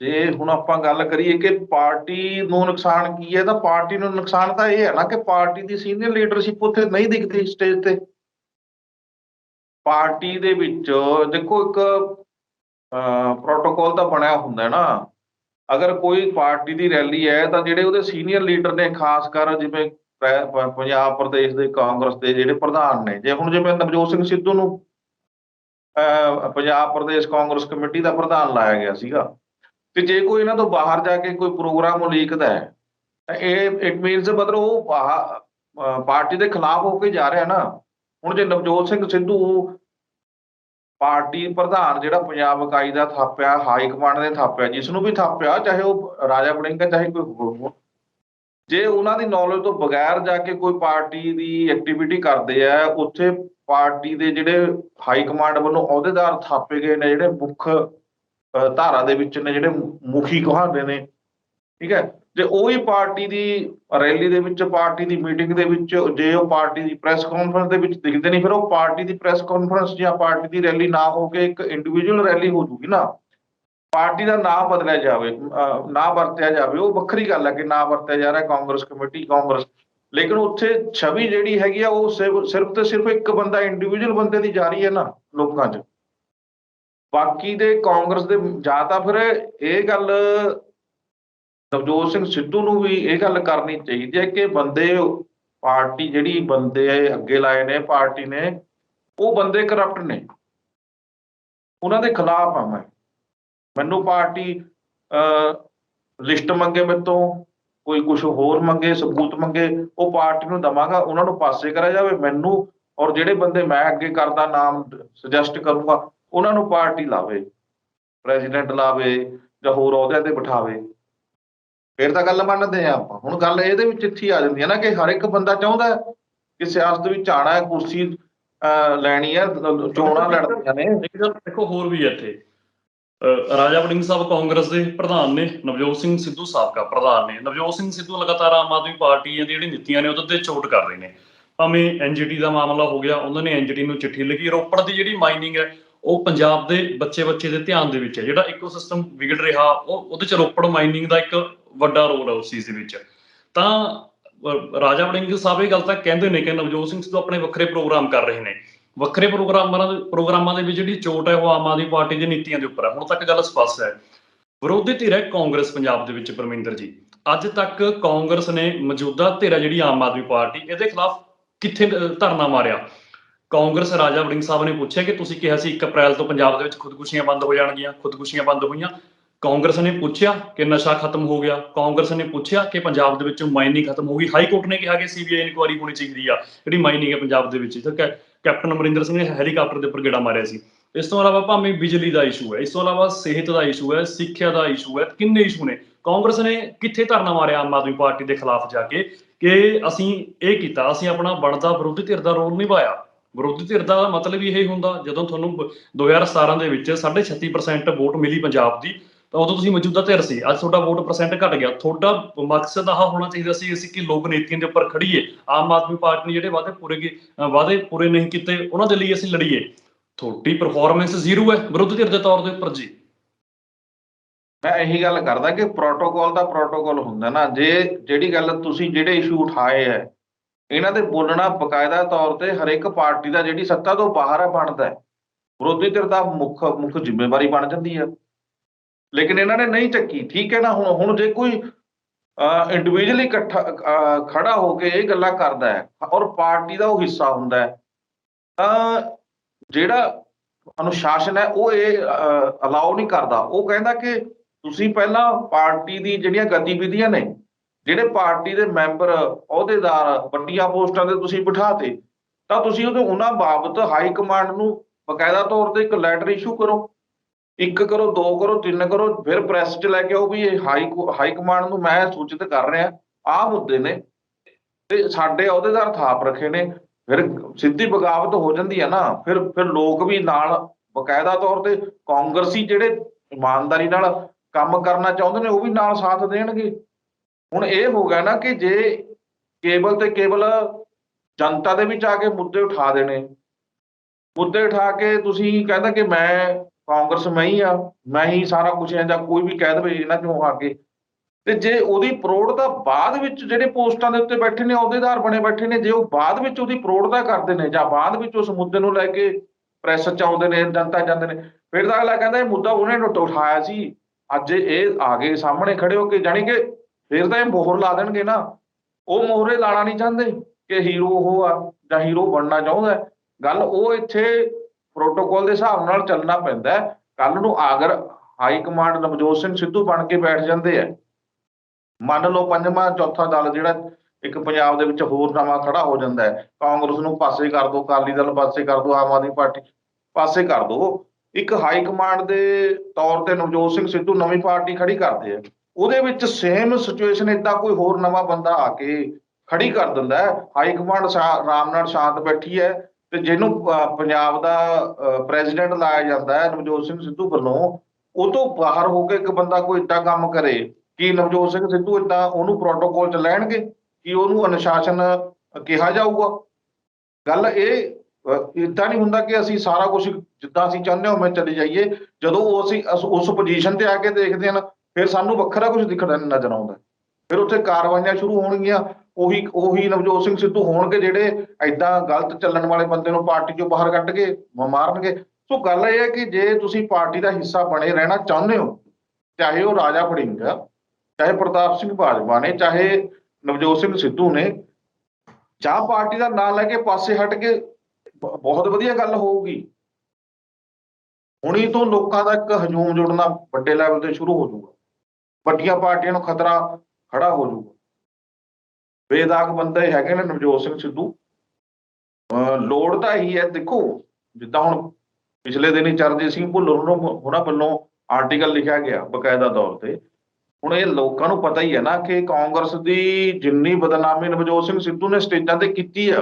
ਜੇ ਹੁਣ ਆਪਾਂ ਗੱਲ ਕਰੀਏ ਕਿ ਪਾਰਟੀ ਨੂੰ ਨੁਕਸਾਨ ਕੀ ਹੈ, ਤਾਂ ਪਾਰਟੀ ਨੂੰ ਨੁਕਸਾਨ ਤਾਂ ਇਹ ਹੈ ਨਾ ਕਿ ਪਾਰਟੀ ਦੀ ਸੀਨੀਅਰ ਲੀਡਰਸ਼ਿਪ ਉੱਥੇ ਨਹੀਂ ਦਿਖਦੀ ਸਟੇਜ ਤੇ। ਪਾਰਟੀ ਦੇ ਵਿੱਚ ਦੇਖੋ ਇੱਕ ਪ੍ਰੋਟੋਕੋਲ ਤਾਂ ਬਣਿਆ ਹੁੰਦਾ ਨਾ। ਅਗਰ ਕੋਈ ਪਾਰਟੀ ਦੀ ਰੈਲੀ ਹੈ, ਤਾਂ ਜਿਹੜੇ ਉਹਦੇ ਸੀਨੀਅਰ ਲੀਡਰ ਨੇ, ਖਾਸ ਕਰ ਜਿਵੇਂ ਪੰਜਾਬ ਪ੍ਰਦੇਸ਼ ਦੇ, ਕਾਂਗਰਸ ਦੇ ਜਿਹੜੇ ਪ੍ਰਧਾਨ ਨੇ, ਜੇ ਹੁਣ ਜਿਵੇਂ ਨਵਜੋਤ ਸਿੰਘ ਸਿੱਧੂ ਨੂੰ ਅਹ ਪੰਜਾਬ ਪ੍ਰਦੇਸ਼ ਕਾਂਗਰਸ ਕਮੇਟੀ ਦਾ ਪ੍ਰਧਾਨ ਲਾਇਆ ਗਿਆ ਸੀਗਾ, ਤੇ ਜੇ ਕੋਈ ਇਹਨਾਂ ਤੋਂ ਬਾਹਰ ਜਾ ਕੇ ਕੋਈ ਪ੍ਰੋਗਰਾਮ ਉਲੀਕਦਾ ਹੈ, ਤਾਂ ਇਹ ਇਟ ਮੀਨਸ ਮਤਲਬ ਉਹ ਪਾਰਟੀ ਦੇ ਖਿਲਾਫ ਹੋ ਕੇ ਜਾ ਰਿਹਾ ਨਾ। ਹੁਣ ਜੇ ਨਵਜੋਤ ਸਿੰਘ ਸਿੱਧੂ ਪਾਰਟੀ ਪ੍ਰਧਾਨ ਜਿਹੜਾ ਪੰਜਾਬ ਇਕਾਈ ਦਾ ਥਾਪਿਆ, ਹਾਈ ਕਮਾਂਡ ਨੇ ਥਾਪਿਆ ਜਿਸ ਨੂੰ ਵੀ ਥਾਪਿਆ, ਚਾਹੇ ਉਹ ਰਾਜਾ ਵੜਿੰਗ ਹੈ ਚਾਹੇ ਕੋਈ ਹੋਰ ਹੋ ਜੇ ਉਹਨਾਂ ਦੀ ਨੌਲੇਜ ਤੋਂ ਬਗੈਰ ਜਾ ਕੇ ਕੋਈ ਪਾਰਟੀ ਦੀ ਐਕਟੀਵਿਟੀ ਕਰਦੇ ਆ, ਉੱਥੇ ਪਾਰਟੀ ਦੇ ਜਿਹੜੇ ਹਾਈ ਕਮਾਂਡ ਵੱਲੋਂ ਅਹੁਦੇਦਾਰ ਥਾਪੇ ਗਏ ਨੇ, ਜਿਹੜੇ ਮੁੱਖ ਧਾਰਾ ਦੇ ਵਿੱਚ ਨੇ, ਜਿਹੜੇ ਮੁਖੀ ਕਹਾਉਂਦੇ ਨੇ, ਠੀਕ ਹੈ? ਜੇ ਉਹੀ ਪਾਰਟੀ ਦੀ ਰੈਲੀ ਦੇ ਵਿੱਚ, ਪਾਰਟੀ ਦੀ ਮੀਟਿੰਗ ਦੇ ਵਿੱਚ, ਜੇ ਉਹ ਪਾਰਟੀ ਦੀ ਪ੍ਰੈਸ ਕਾਨਫਰੰਸ ਦੇ ਵਿੱਚ ਦਿਖਦੇ ਨਹੀਂ, ਫਿਰ ਉਹ ਪਾਰਟੀ ਦੀ ਪ੍ਰੈਸ ਕਾਨਫਰੰਸ ਜਾਂ ਪਾਰਟੀ ਦੀ ਰੈਲੀ ਨਾ ਹੋ ਕੇ ਇੱਕ ਇੰਡੀਵਿਜੂਅਲ ਰੈਲੀ ਹੋ ਜੂਗੀ ਨਾ। ਪਾਰਟੀ ਦਾ ਨਾਮ ਬਦਲਿਆ ਜਾਵੇ ਨਾ ਵਰਤਿਆ ਜਾਵੇ, ਉਹ ਵੱਖਰੀ ਗੱਲ ਹੈ ਕਿ ਨਾ ਵਰਤਿਆ ਜਾ ਰਿਹਾ, ਕਾਂਗਰਸ ਕਮੇਟੀ, ਕਾਂਗਰਸ। ਲੇਕਿਨ ਉੱਥੇ ਛਵੀ ਜਿਹੜੀ ਹੈਗੀ ਆ, ਉਹ ਸਿਰਫ ਸਿਰਫ ਤੇ ਸਿਰਫ ਇੱਕ ਬੰਦਾ ਇੰਡੀਵਿਜੂਅਲ ਬੰਦੇ ਦੀ ਜਾ ਰਹੀ ਹੈ ਨਾ, ਲੋਕਾਂ 'ਚ। ਬਾਕੀ ਦੇ ਕਾਂਗਰਸ ਦੇ, ਜਾਂ ਤਾਂ ਫਿਰ ਇਹ ਗੱਲ ਨਵਜੋਤ ਸਿੰਘ ਸਿੱਧੂ ਨੂੰ ਵੀ ਇਹ ਗੱਲ ਕਰਨੀ ਚਾਹੀਦੀ ਹੈ ਕਿ ਬੰਦੇ ਪਾਰਟੀ ਜਿਹੜੀ ਬੰਦੇ ਅੱਗੇ ਲਾਏ ਨੇ, ਪਾਰਟੀ ਨੇ, ਉਹ ਬੰਦੇ ਕਰਪਟ ਨੇ। ਉਹਨਾਂ ਦੇ ਖਿਲਾਫ ਆ ਮੈਂ। ਮੈਨੂੰ ਪਾਰਟੀ ਲਿਸਟ ਮੰਗੇ ਮੇਰੇ ਤੋਂ ਕੋਈ ਕੁਝ ਹੋਰ ਮੰਗੇ, ਸਬੂਤ ਮੰਗੇ, ਉਹ ਪਾਰਟੀ ਨੂੰ ਦਵਾਂਗਾ, ਉਹਨਾਂ ਨੂੰ ਪਾਸੇ ਕਰਿਆ ਜਾਵੇ, ਮੈਨੂੰ ਔਰ ਜਿਹੜੇ ਬੰਦੇ ਮੈਂ ਅੱਗੇ ਕਰਦਾ, ਨਾਮ ਸੁਜੈਸਟ ਕਰੂੰਗਾ, ਉਹਨਾਂ ਨੂੰ ਪਾਰਟੀ ਲਾਵੇ ਪ੍ਰੈਜ਼ੀਡੈਂਟ ਲਾਵੇ ਜਾਂ ਹੋਰ ਅਹੁਦਿਆਂ ਤੇ ਬਿਠਾਵੇ। ਫਿਰ ਤਾਂ ਗੱਲ ਮੰਨਦੇ ਆ ਆਪਾਂ। ਹੁਣ ਗੱਲ ਇਹਦੇ ਵਿੱਚ ਇੱਥੇ ਆ ਜਾਂਦੀ ਹੈ ਨਾ ਕਿ ਹਰ ਇੱਕ ਬੰਦਾ ਚਾਹੁੰਦਾ ਕਿ ਸਿਆਸਤ ਵਿੱਚ ਆਣਾ ਹੈ, ਕੁਰਸੀ ਲੈਣੀ ਹੈ ਚੋਣਾਂ ਲੜਨੀਆਂ ਨੇ। ਦੇਖੋ, ਹੋਰ ਵੀ ਇੱਥੇ। ਰਾਜਾ ਵੜਿੰਗ ਸਾਹਿਬ ਕਾਂਗਰਸ ਦੇ ਪ੍ਰਧਾਨ ਨੇ, ਨਵਜੋਤ ਸਿੰਘ ਸਿੱਧੂ ਸਾਬਕਾ ਪ੍ਰਧਾਨ ਨੇ। ਨਵਜੋਤ ਸਿੰਘ ਸਿੱਧੂ ਲਗਾਤਾਰ ਆਮ ਆਦਮੀ ਪਾਰਟੀ ਦੀਆਂ ਜਿਹੜੀ ਨੀਤੀਆਂ ਨੇ, ਉਹਦੇ ਤੇ ਚੋਟ ਕਰ ਰਹੇ ਨੇ। ਭਾਵੇਂ ਐਨਜੀਟੀ ਦਾ ਮਾਮਲਾ ਹੋ ਗਿਆ, ਉਹਨਾਂ ਨੇ ਐਨਜੀਟੀ ਨੂੰ ਚਿੱਠੀ ਲਿਖੀ। ਰੋਪੜ ਦੀ ਜਿਹੜੀ ਮਾਈਨਿੰਗ ਹੈ, ਉਹ ਪੰਜਾਬ ਦੇ ਬੱਚੇ ਬੱਚੇ ਦੇ ਧਿਆਨ ਦੇ ਵਿੱਚ ਹੈ। ਜਿਹੜਾ ਇਕੋਸਿਸਟਮ ਵਿਗੜ ਰਿਹਾ, ਉਹ ਉਹਦੇ ਚ ਰੋਪੜ ਮਾਈਨਿੰਗ ਦਾ ਇੱਕ ਵੱਡਾ ਰੋਲ ਹੈ ਉਸ ਚੀਜ਼ ਦੇ ਵਿੱਚ। ਤਾਂ ਰਾਜਾ ਵੜਿੰਗ ਸਾਹਿਬ ਇਹ ਗੱਲ ਤਾਂ ਕਹਿੰਦੇ ਨੇ ਕਿ ਨਵਜੋਤ ਸਿੰਘ ਸਿੱਧੂ ਆਪਣੇ ਵੱਖਰੇ ਪ੍ਰੋਗਰਾਮ ਕਰ ਰਹੇ ਨੇ। ਵੱਖਰੇ ਪ੍ਰੋਗਰਾਮਾਂ ਦੇ ਪ੍ਰੋਗਰਾਮਾਂ ਦੇ ਵਿੱਚ ਜਿਹੜੀ ਚੋਟ ਹੈ ਉਹ ਆਮ ਆਦਮੀ ਪਾਰਟੀ ਦੀਆਂ ਨੀਤੀਆਂ ਦੇ ਉੱਪਰ ਹੈ। ਹੁਣ ਤੱਕ ਗੱਲ ਸਪਸ਼ਟ ਹੈ। ਵਿਰੋਧੀ ਧਿਰ ਹੈ ਕਾਂਗਰਸ ਪੰਜਾਬ ਦੇ ਵਿੱਚ ਪਰਮਿੰਦਰ ਜੀ। ਅੱਜ ਤੱਕ ਕਾਂਗਰਸ ਨੇ ਮੌਜੂਦਾ ਧਿਰ ਹੈ ਜਿਹੜੀ ਆਮ ਆਦਮੀ ਪਾਰਟੀ, ਇਹਦੇ ਖਿਲਾਫ ਕਿੱਥੇ ਧਰਨਾ ਮਾਰਿਆ? ਕਾਂਗਰਸ ਰਾਜਾ ਵੜਿੰਗ ਸਾਹਿਬ ਨੇ ਪੁੱਛਿਆ ਕਿ ਤੁਸੀਂ ਕਿਹਾ ਸੀ 1 ਅਪ੍ਰੈਲ ਤੋਂ ਪੰਜਾਬ ਦੇ ਵਿੱਚ ਖੁਦਕੁਸ਼ੀਆਂ ਬੰਦ ਹੋ ਜਾਣਗੀਆਂ, ਖੁਦਕੁਸ਼ੀਆਂ ਬੰਦ ਹੋਈਆਂ। ਕਾਂਗਰਸ ਨੇ ਪੁੱਛਿਆ ਕਿ ਨਸ਼ਾ ਖਤਮ ਹੋ ਗਿਆ। ਕਾਂਗਰਸ ਨੇ ਪੁੱਛਿਆ ਕਿ ਪੰਜਾਬ ਦੇ ਵਿੱਚੋਂ ਮਾਈਨਿੰਗ ਖਤਮ ਹੋ ਗਈ। ਹਾਈ ਕੋਰਟ ਨੇ ਕਿਹਾ ਕਿ ਸੀਬੀਆਈ ਇਨਕੁਆਇਰੀ ਹੋਣੀ ਚਾਹੀਦੀ ਆ। ਜਿਹੜੀ ਮਾਈਨਿੰਗ ਹੈ ਪੰਜਾਬ ਦੇ ਵਿੱਚ, ਤਾਂ ਕੈ- ਕੈਪਟਨ ਅਮਰਿੰਦਰ ਸਿੰਘ ਨੇ ਹੈਲੀਕਾਪਟਰ ਦੇ ਉੱਪਰ ਗੇੜਾ ਮਾਰਿਆ ਸੀ। ਇਸ ਤੋਂ ਇਲਾਵਾ ਭਾਵੇਂ ਬਿਜਲੀ ਦਾ ਇਸ਼ੂ ਹੈ, ਇਸ ਤੋਂ ਇਲਾਵਾ ਸਿਹਤ ਦਾ ਇਸ਼ੂ ਹੈ, ਸਿੱਖਿਆ ਦਾ ਇਸ਼ੂ ਹੈ, ਕਿੰਨੇ ਇਸ਼ੂ ਨੇ? ਕਾਂਗਰਸ ਨੇ ਕਿੱਥੇ ਧਰਨਾ ਮਾਰਿਆ ਆਮ ਆਦਮੀ ਪਾਰਟੀ ਦੇ ਖਿਲਾਫ ਜਾ ਕੇ ਕਿ ਅਸੀਂ ਇਹ ਕੀਤਾ, ਅਸੀਂ ਆਪਣਾ ਬਣਦਾ ਵਿਰੋਧੀ ਧਿਰ ਦਾ ਰੋਲ ਨਿਭਾਇਆ। ਵਿਰੋਧੀ ਧਿਰ ਦਾ ਮਤਲਬ ਇਹ ਹੁੰਦਾ, ਜਦੋਂ ਤੁਹਾਨੂੰ ਬ- 2017 ਦੇ ਵਿੱਚ 36% ਵੋਟ ਮਿਲੀ ਪੰਜਾਬ ਦੀ ਤਾਂ ਉਦੋਂ ਤੁਸੀਂ ਮੌਜੂਦਾ ਧਿਰ ਸੀ। ਅੱਜ ਤੁਹਾਡਾ ਵੋਟ ਪਰਸੈਂਟ ਘਟ ਗਿਆ। ਤੁਹਾਡਾ ਮਕਸਦ ਆਹ ਹੋਣਾ ਚਾਹੀਦਾ ਸੀ ਅਸੀਂ ਕਿ ਲੋਕ ਨੀਤੀਆਂ ਦੇ ਉੱਪਰ ਖੜੀਏ ਆਮ ਆਦਮੀ ਪਾਰਟੀ ਨੇ ਜਿਹੜੇ ਵਾਅਦੇ ਪੂਰੇ ਵਾਅਦੇ ਪੂਰੇ ਨਹੀਂ ਕੀਤੇ, ਉਹਨਾਂ ਦੇ ਲਈ ਅਸੀਂ ਲੜੀਏ। ਤੁਹਾਡੀ ਪਰਫਾਰਮੈਂਸ ਜ਼ੀਰੋ ਹੈ, ਵਿਰੋਧੀ ਧਿਰ ਦੇ ਤੌਰ ਦੇ ਉੱਪਰ ਜੀ। ਮੈਂ ਇਹੀ ਗੱਲ ਕਰਦਾ ਕਿ ਪ੍ਰੋਟੋਕੋਲ ਦਾ ਪ੍ਰੋਟੋਕੋਲ ਹੁੰਦਾ ਨਾ। ਜੇ ਜਿਹੜੀ ਗੱਲ ਤੁਸੀਂ ਜਿਹੜੇ ਇਸ਼ੂ ਉਠਾਏ ਹੈ, ਇਹਨਾਂ ਤੇ ਬੋਲਣਾ ਬਕਾਇਦਾ ਤੌਰ ਤੇ ਹਰੇਕ ਪਾਰਟੀ ਦਾ ਜਿਹੜੀ ਸੱਤਾ ਤੋਂ ਬਾਹਰ ਹੈ, ਬਣਦਾ ਹੈ। ਵਿਰੋਧੀ ਧਿਰ ਦਾ ਮੁੱਖ ਮੁੱਖ ਜ਼ਿੰਮੇਵਾਰੀ ਬਣ ਜਾਂਦੀ ਹੈ। ਲੇਕਿਨ ਇਹਨਾਂ ਨੇ ਨਹੀਂ ਚੱਕੀ, ਠੀਕ ਹੈ ਨਾ, ਹੁਣ ਹੁਣ ਜੇ ਕੋਈ ਇੰਡੀਵਿਜੂਅਲੀ ਇਕੱਠਾ ਖੜਾ ਹੋ ਕੇ ਇਹ ਗੱਲਾਂ ਕਰਦਾ ਹੈ ਔਰ ਪਾਰਟੀ ਦਾ ਉਹ ਹਿੱਸਾ ਹੁੰਦਾ ਹੈ, ਤਾਂ ਜਿਹੜਾ ਅਨੁਸ਼ਾਸਨ ਹੈ ਉਹ ਇਹ ਅਲਾਉ ਨਹੀਂ ਕਰਦਾ। ਉਹ ਕਹਿੰਦਾ ਕਿ ਤੁਸੀਂ ਪਹਿਲਾਂ ਪਾਰਟੀ ਦੀ ਜਿਹੜੀਆਂ ਗਤੀਵਿਧੀਆਂ ਨੇ, ਜਿਹੜੇ ਪਾਰਟੀ ਦੇ ਮੈਂਬਰ, ਅਹੁਦੇਦਾਰ, ਵੱਡੀਆਂ ਪੋਸਟਾਂ ਤੇ ਤੁਸੀਂ ਬਿਠਾਤੇ, ਤਾਂ ਤੁਸੀਂ ਉਹਦੇ, ਉਹਨਾਂ ਬਾਬਤ ਹਾਈ ਕਮਾਂਡ ਨੂੰ ਬਕਾਇਦਾ ਤੌਰ ਤੇ ਇੱਕ ਲੈਟਰ ਇਸ਼ੂ ਕਰੋ। ਇੱਕ ਕਰੋ, ਦੋ ਕਰੋ, ਤਿੰਨ ਕਰੋ, ਫਿਰ ਪ੍ਰੈਸ 'ਚ ਲੈ ਕੇ ਆਓ ਵੀ ਇਹ ਹਾਈ ਹਾਈ ਕਮਾਂਡ ਨੂੰ ਮੈਂ ਸੂਚਿਤ ਕਰ ਰਿਹਾ। ਆਹ ਮੁੱਦੇ ਨੇ। ਤੇ ਸਾਡੇ ਅਹੁਦੇਦਾਰ ਥਾਪ ਰੱਖੇ ਨੇ। ਫਿਰ ਸਿੱਧੀ ਬਗਾਵਤ ਹੋ ਜਾਂਦੀ ਹੈ ਨਾ। ਫਿਰ ਫਿਰ ਲੋਕ ਵੀ ਨਾਲ ਬਕਾਇਦਾ ਤੌਰ ਤੇ ਕਾਂਗਰਸੀ ਜਿਹੜੇ ਇਮਾਨਦਾਰੀ ਨਾਲ ਕੰਮ ਕਰਨਾ ਚਾਹੁੰਦੇ ਨੇ, ਉਹ ਵੀ ਨਾਲ ਸਾਥ ਦੇਣਗੇ। ਹੁਣ ਇਹ ਹੋ ਗਿਆ ਨਾ ਕਿ ਜੇ ਕੇਵਲ ਤੇ ਕੇਵਲ ਜਨਤਾ ਦੇ ਵਿੱਚ ਆ ਕੇ ਮੁੱਦੇ ਉਠਾ ਦੇਣੇ। ਮੁੱਦੇ ਉਠਾ ਕੇ ਤੁਸੀਂ ਕਹਿੰਦਾ ਕਿ ਮੈਂ ਕਾਂਗਰਸ ਮੈਂ ਹੀ ਆ, ਮੈਂ ਹੀ ਸਾਰਾ ਕੁਝ ਹੈ ਜਾਂ ਕੋਈ ਵੀ ਕਹਿ ਦੇਵੇ ਇਹਨਾਂ ਚੋਂ ਆ ਕੇ। ਤੇ ਜੇ ਉਹਦੀ ਪ੍ਰੋੜਤਾ ਬਾਅਦ ਵਿੱਚ ਜਿਹੜੇ ਪੋਸਟਾਂ ਦੇ ਉੱਤੇ ਬੈਠੇ ਨੇ ਅਹੁਦੇਦਾਰ ਬਣੇ ਬੈਠੇ ਨੇ, ਜੇ ਉਹ ਬਾਅਦ ਵਿੱਚ ਉਹਦੀ ਪ੍ਰੋੜਤਾ ਕਰਦੇ ਨੇ ਜਾਂ ਬਾਅਦ ਵਿੱਚ ਉਸ ਮੁੱਦੇ ਨੂੰ ਲੈ ਕੇ ਪ੍ਰੈਸ ਚ ਆਉਂਦੇ ਨੇ, ਜਨਤਾ ਜਾਂਦੇ ਨੇ, ਫਿਰ ਤਾਂ ਅਗਲਾ ਕਹਿੰਦਾ ਇਹ ਮੁੱਦਾ ਉਹਨੇ ਨੂੰ ਉਠਾਇਆ ਸੀ। ਅੱਜ ਇਹ ਆ ਗਏ, ਸਾਹਮਣੇ ਖੜੇ ਹੋ ਕੇ ਜਾਣੀ ਕਿ ਫਿਰ ਤਾਂ ਇਹ ਮੋਹਰ ਲਾ ਦੇਣਗੇ ਨਾ। ਉਹ ਮੋਹਰੇ ਲਾਣਾ ਨਹੀਂ ਚਾਹੁੰਦੇ ਕਿ ਹੀਰੋ ਉਹ ਆ ਜਾਂ ਹੀਰੋ ਬਣਨਾ ਚਾਹੁੰਦਾ। ਗੱਲ ਉਹ ਇੱਥੇ ਪ੍ਰੋਟੋਕੋਲ ਦੇ ਹਿਸਾਬ ਨਾਲ ਚੱਲਣਾ ਪੈਂਦਾ ਕੱਲ ਨੂੰ ਅਗਰ ਹਾਈ ਕਮਾਂਡ ਨਵਜੋਤ ਸਿੰਘ ਸਿੱਧੂ ਬਣ ਕੇ ਬੈਠ ਜਾਂਦੇ ਆ। ਮੰਨ ਲਓ ਪੰਜਵਾਂ ਚੌਥਾ ਦਲ ਜਿਹੜਾ ਇੱਕ ਪੰਜਾਬ ਦੇ ਵਿੱਚ ਹੋਰ ਨਵਾਂ ਖੜਾ ਹੋ ਜਾਂਦਾ ਹੈ। ਕਾਂਗਰਸ ਨੂੰ ਪਾਸੇ ਕਰ ਦਿਓ ਅਕਾਲੀ ਦਲ ਪਾਸੇ ਕਰ ਦਿਓ ਆਮ ਆਦਮੀ ਪਾਰਟੀ ਪਾਸੇ ਕਰ ਦਿਓ ਇੱਕ ਹਾਈ ਕਮਾਂਡ ਦੇ ਤੌਰ ਤੇ ਨਵਜੋਤ ਸਿੰਘ ਸਿੱਧੂ ਨਵੀਂ ਪਾਰਟੀ ਖੜੀ ਕਰਦੇ ਆ। ਉਹਦੇ ਵਿੱਚ ਸੇਮ ਸਿਚੁਏਸ਼ਨ ਇਦਾਂ ਕੋਈ ਹੋਰ ਨਵਾਂ ਬੰਦਾ ਆ ਕੇ ਖੜੀ ਕਰ ਦਿੰਦਾ ਹੈ। ਹਾਈ ਕਮਾਂਡ ਆਰਾਮ ਨਾਲ ਸ਼ਾਂਤ ਬੈਠੀ ਹੈ। ਤੇ ਜਿਹਨੂੰ ਪੰਜਾਬ ਦਾ ਪ੍ਰੈਜ਼ੀਡੈਂਟ ਲਾਇਆ ਜਾਂਦਾ ਹੈ, ਨਵਜੋਤ ਸਿੰਘ ਸਿੱਧੂ ਵੱਲੋਂ, ਉਹ ਤੋਂ ਬਾਹਰ ਹੋ ਕੇ ਇੱਕ ਬੰਦਾ ਕੋਈ ਏਦਾਂ ਕੰਮ ਕਰੇ ਕਿ ਨਵਜੋਤ ਸਿੰਘ ਸਿੱਧੂ ਏਦਾਂ ਉਹਨੂੰ ਪ੍ਰੋਟੋਕੋਲ ਚ ਲੈਣਗੇ, ਕਿ ਉਹਨੂੰ ਅਨੁਸ਼ਾਸਨ ਕਿਹਾ ਜਾਊਗਾ। ਗੱਲ ਇਹ ਇਦਾਂ ਨਹੀਂ ਹੁੰਦਾ ਕਿ ਅਸੀਂ ਸਾਰਾ ਕੁਝ ਜਿੱਦਾਂ ਅਸੀਂ ਚਾਹੁੰਦੇ ਹਾਂ, ਉਵੇਂ ਚਲੇ ਜਾਈਏ। ਜਦੋਂ ਉਹ ਅਸੀਂ ਅਸ- ਉਸ ਪੋਜੀਸ਼ਨ ਤੇ ਆ ਕੇ ਦੇਖਦੇ ਹਾਂ ਫਿਰ ਸਾਨੂੰ ਵੱਖਰਾ ਕੁਝ ਦਿਖਣ ਨਜ਼ਰ ਆਉਂਦਾ ਫਿਰ ਉੱਥੇ ਕਾਰਵਾਈਆਂ ਸ਼ੁਰੂ ਹੋਣਗੀਆਂ। ਉਹੀ ਉਹੀ ਨਵਜੋਤ ਸਿੰਘ ਸਿੱਧੂ ਹੋਣਗੇ ਜਿਹੜੇ ਐਦਾਂ ਗਲਤ ਚੱਲਣ ਵਾਲੇ ਬੰਦੇ ਨੂੰ ਪਾਰਟੀ ਚੋਂ ਬਾਹਰ ਕੱਢ ਕੇ ਮਾਰਨਗੇ। ਸੋ ਗੱਲ ਇਹ ਹੈ ਕਿ ਜੇ ਤੁਸੀਂ ਪਾਰਟੀ ਦਾ ਹਿੱਸਾ ਬਣੇ ਰਹਿਣਾ ਚਾਹੁੰਦੇ ਹੋ, ਚਾਹੇ ਉਹ ਰਾਜਾ ਵੜਿੰਗ ਆ, ਚਾਹੇ ਪ੍ਰਤਾਪ ਸਿੰਘ ਬਾਜਵਾ ਨੇ, ਚਾਹੇ ਨਵਜੋਤ ਸਿੰਘ ਸਿੱਧੂ ਨੇ, ਜਾਂ ਪਾਰਟੀ ਦਾ ਨਾਂ ਲੈ ਕੇ ਪਾਸੇ ਹਟ ਕੇ ਬਹੁਤ ਵਧੀਆ ਗੱਲ ਹੋਊਗੀ। ਹੁਣੀ ਤੋਂ ਲੋਕਾਂ ਦਾ ਇੱਕ ਹਜੂਮ ਜੁੜਨਾ ਵੱਡੇ ਲੈਵਲ ਤੇ ਸ਼ੁਰੂ ਹੋ ਜਾਊਗਾ। ਵੱਡੀਆਂ ਪਾਰਟੀਆਂ ਨੂੰ ਖਤਰਾ ਖੜਾ ਹੋ ਜਾਊਗਾ। ਬੇਦਾਗ ਬੰਦੇ ਹੈਗੇ ਨੇ ਨਵਜੋਤ ਸਿੰਘ ਸਿੱਧੂ। ਅਹ ਲੋੜ ਤਾਂ ਹੀ ਹੈ, ਦੇਖੋ, ਜਿੱਦਾਂ ਹੁਣ ਪਿਛਲੇ ਦਿਨੀ ਚਰਨਜੀਤ ਸਿੰਘ ਭੁੱਲਰ ਨੂੰ ਉਹਨਾਂ ਵੱਲੋਂ ਆਰਟੀਕਲ ਲਿਖਿਆ ਗਿਆ ਬਕਾਇਦਾ ਤੌਰ ਤੇ। ਹੁਣ ਇਹ ਲੋਕਾਂ ਨੂੰ ਪਤਾ ਹੀ ਹੈ ਨਾ ਕਿ ਕਾਂਗਰਸ ਦੀ ਜਿੰਨੀ ਬਦਨਾਮੀ ਨਵਜੋਤ ਸਿੰਘ ਸਿੱਧੂ ਨੇ ਸਟੇਜਾਂ ਤੇ ਕੀਤੀ ਆ,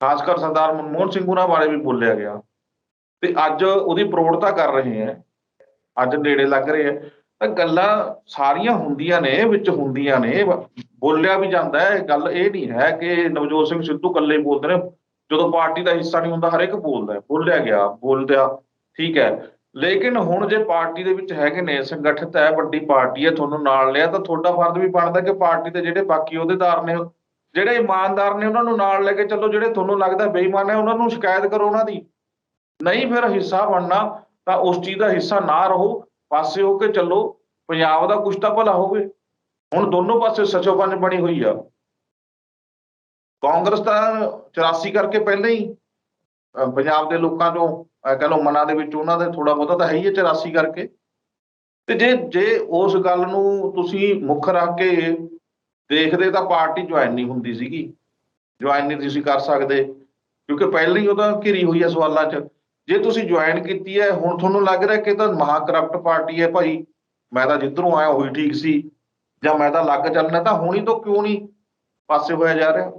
ਖਾਸ ਕਰ ਸਰਦਾਰ ਮਨਮੋਹਨ ਸਿੰਘ ਉਹਨਾਂ ਬਾਰੇ ਵੀ ਬੋਲਿਆ ਗਿਆ। ਤੇ ਅੱਜ ਉਹਦੀ ਪ੍ਰੋੜਤਾ ਕਰ ਰਹੇ ਆ ਅੱਜ ਨੇੜੇ ਲੱਗ ਰਹੇ ਆ ਤਾਂ ਗੱਲਾਂ ਸਾਰੀਆਂ ਹੁੰਦੀਆਂ ਨੇ, ਵਿੱਚ ਹੁੰਦੀਆਂ ਨੇ ਬੋਲਿਆ ਵੀ ਜਾਂਦਾ ਹੈ ਗੱਲ ਇਹ ਨਹੀਂ ਹੈ ਕਿ ਨਵਜੋਤ ਸਿੰਘ ਸਿੱਧੂ ਇਕੱਲੇ ਬੋਲਦੇ ਨੇ, ਜਦੋਂ ਪਾਰਟੀ ਦਾ ਹਿੱਸਾ ਨਹੀਂ ਹੁੰਦਾ, ਹਰ ਇੱਕ ਬੋਲਦਾ ਹੈ, ਬੋਲਿਆ ਗਿਆ, ਬੋਲਦਿਆ, ਠੀਕ ਹੈ। ਲੇਕਿਨ ਹੁਣ ਜੇ ਪਾਰਟੀ ਦੇ ਵਿੱਚ ਹੈਗੇ ਨੇ, ਸੰਗਠਿਤ ਹੈ, ਵੱਡੀ ਪਾਰਟੀ ਹੈ, ਤੁਹਾਨੂੰ ਨਾਲ ਲਿਆ, ਤਾਂ ਤੁਹਾਡਾ ਫਰਜ਼ ਵੀ ਬਣਦਾ ਕਿ ਪਾਰਟੀ ਦੇ ਜਿਹੜੇ ਬਾਕੀ ਅਹੁਦੇਦਾਰ ਨੇ, ਜਿਹੜੇ ਇਮਾਨਦਾਰ ਨੇ, ਉਹਨਾਂ ਨੂੰ ਨਾਲ ਲੈ ਕੇ ਚੱਲੋ, ਜਿਹੜੇ ਤੁਹਾਨੂੰ ਲੱਗਦਾ ਬੇਈਮਾਨ ਹੈ, ਉਹਨਾਂ ਨੂੰ ਸ਼ਿਕਾਇਤ ਕਰੋ ਉਹਨਾਂ ਦੀ। ਨਹੀਂ ਫਿਰ ਹਿੱਸਾ ਬਣਨਾ, ਤਾਂ ਉਸ ਚੀਜ਼ ਦਾ ਹਿੱਸਾ ਨਾ ਰਹੋ ਪਾਸੇ ਹੋ ਕੇ ਚੱਲੋ ਪੰਜਾਬ ਦਾ ਕੁਛ ਤਾਂ ਭਲਾ ਹੋਵੇ। ਹੁਣ ਦੋਨੋਂ ਪਾਸੇ ਸਚੋ ਪੰਜ ਬਣੀ ਹੋਈ ਆ। ਕਾਂਗਰਸ ਤਾਂ 84 ਕਰਕੇ ਪਹਿਲਾਂ ਹੀ ਪੰਜਾਬ ਦੇ ਲੋਕਾਂ ਚੋਂ ਅਹ, ਕਹਿ ਲਓ ਮਨਾਂ ਦੇ ਵਿੱਚ ਉਹਨਾਂ ਦੇ ਥੋੜਾ ਬਹੁਤਾ ਤਾਂ ਹੈ ਹੀ ਹੈ 84 ਕਰਕੇ। ਤੇ ਜੇ ਜੇ ਉਸ ਗੱਲ ਨੂੰ ਤੁਸੀਂ ਮੁੱਖ ਰੱਖ ਕੇ ਦੇਖਦੇ ਤਾਂ ਪਾਰਟੀ ਜੁਆਇਨ ਨਹੀਂ ਹੁੰਦੀ ਸੀਗੀ। ਜੁਆਇਨ ਨਹੀਂ ਤੁਸੀਂ ਕਰ ਸਕਦੇ ਕਿਉਂਕਿ ਪਹਿਲਾਂ ਹੀ ਉਹਦਾ ਘਿਰੀ ਹੋਈ ਹੈ ਸਵਾਲਾਂ 'ਚ। ਜੇ ਤੁਸੀਂ ਜੁਆਇਨ ਕੀਤੀ ਹੈ, ਹੁਣ ਤੁਹਾਨੂੰ ਲੱਗ ਰਿਹਾ ਕਿ ਤਾਂ ਮਹਾ ਕਰਪਟ ਪਾਰਟੀ ਹੈ ਭਾਈ। ਮੈਂ ਤਾਂ ਜਿੱਧਰੋਂ ਆਇਆ, ਉਹੀ ਠੀਕ ਸੀ। ਜਾਂ ਮੈਂ ਤਾਂ ਲੱਗ ਚੱਲਣਾ, ਤਾਂ ਹੁਣੀ ਤੋਂ ਕਿਉਂ ਨਹੀਂ ਪਾਸੇ ਹੋਇਆ ਜਾ ਰਿਹਾ?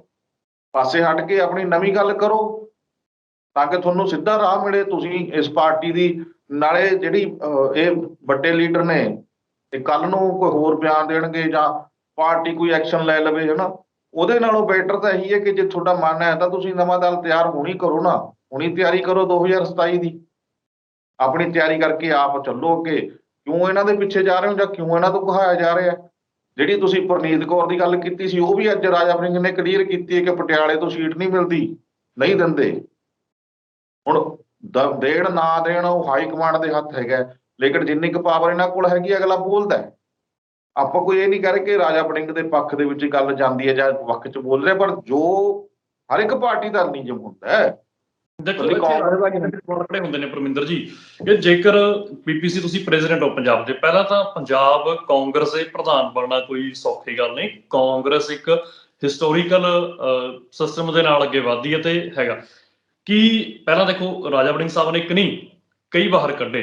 ਪਾਸੇ ਹਟ ਕੇ ਆਪਣੀ ਨਵੀਂ ਗੱਲ ਕਰੋ, ਤਾਂ ਕਿ ਤੁਹਾਨੂੰ ਸਿੱਧਾ ਰਾਹ ਮਿਲੇ ਤੁਸੀਂ ਇਸ ਪਾਰਟੀ ਦੀ। ਨਾਲੇ ਜਿਹੜੀ ਇਹ ਵੱਡੇ ਲੀਡਰ ਨੇ ਤੇ ਕੱਲ ਨੂੰ ਕੋਈ ਹੋਰ ਬਿਆਨ ਦੇਣਗੇ ਜਾਂ ਪਾਰਟੀ ਕੋਈ ਐਕਸ਼ਨ ਲੈ ਲਵੇ, ਹਨਾ? ਉਹਦੇ ਨਾਲੋਂ ਬੈਟਰ ਤਾਂ ਇਹੀ ਹੈ ਕਿ ਜੇ ਤੁਹਾਡਾ ਮਨ ਹੈ, ਤਾਂ ਤੁਸੀਂ ਨਵਾਂ ਦਲ ਤਿਆਰ ਹੋਣੀ ਕਰੋ ਨਾ। ਹੁਣੀ ਤਿਆਰੀ ਕਰੋ 2027 ਦੀ। ਆਪਣੀ ਤਿਆਰੀ ਕਰਕੇ ਆਪ ਚੱਲੋ ਅੱਗੇ। ਕਿਉਂ ਇਹਨਾਂ ਦੇ ਪਿੱਛੇ ਜਾ ਰਹੇ ਹੋ ਜਾਂ ਕਿਉਂ ਇਹਨਾਂ ਤੋਂ ਕਹਾਇਆ ਜਾ ਰਿਹਾ? ਜਿਹੜੀ ਤੁਸੀਂ ਪ੍ਰਨੀਤ ਕੌਰ ਦੀ ਗੱਲ ਕੀਤੀ ਸੀ, ਉਹ ਵੀ ਅੱਜ ਰਾਜਾ ਵੜਿੰਗ ਨੇ ਕਲੀਅਰ ਕੀਤੀ ਹੈ ਕਿ ਪਟਿਆਲੇ ਤੋਂ ਸੀਟ ਨਹੀਂ ਮਿਲਦੀ, ਨਹੀਂ ਦਿੰਦੇ। ਹੁਣ ਦ- ਦੇਣ ਨਾ ਦੇਣ ਉਹ ਹਾਈ ਕਮਾਂਡ ਦੇ ਹੱਥ ਹੈਗਾ। ਲੇਕਿਨ ਜਿੰਨੀ ਕੁ ਪਾਵਰ ਇਹਨਾਂ ਕੋਲ ਹੈਗੀ, ਅਗਲਾ ਬੋਲਦਾ ਆਪਾਂ ਕੋਈ ਇਹ ਨਹੀਂ ਕਰ ਕਿ ਰਾਜਾ ਬੜਿੰਗ ਦੇ ਪੱਖ ਦੇ ਵਿੱਚ ਗੱਲ ਜਾਂਦੀ ਹੈ ਜਾਂ ਪੱਖ 'ਚ ਬੋਲ ਰਿਹਾ, ਪਰ ਜੋ ਹਰ ਇੱਕ ਪਾਰਟੀ ਦਾ ਨਿਯਮ ਹੁੰਦਾ ਹੈ ਦੇਖੋ ਖੜੇ ਹੁੰਦੇ ਨੇ ਪਰਮਿੰਦਰ ਜੀ ਕਿ ਜੇਕਰ ਪੀਪੀਸੀ ਤੁਸੀਂ ਪ੍ਰੈਜ਼ੀਡੈਂਟ ਹੋ ਪੰਜਾਬ ਦੇ ਪਹਿਲਾਂ ਤਾਂ ਪੰਜਾਬ ਕਾਂਗਰਸ ਦੇ ਪ੍ਰਧਾਨ ਬਣਨਾ ਕੋਈ ਸੌਖੀ ਗੱਲ ਨਹੀਂ। ਕਾਂਗਰਸ ਇੱਕ ਹਿਸਟੋਰੀਕਲ ਸਿਸਟਮ ਦੇ ਨਾਲ ਅੱਗੇ ਵਧਦੀ ਹੈ ਤੇ ਹੈਗਾ। ਕਿ ਪਹਿਲਾਂ ਦੇਖੋ ਰਾਜਾ ਵੜਿੰਗ ਸਾਹਿਬ ਨੇ ਇੱਕ ਨਹੀਂ ਕਈ ਬਾਹਰ ਕੱਢੇ।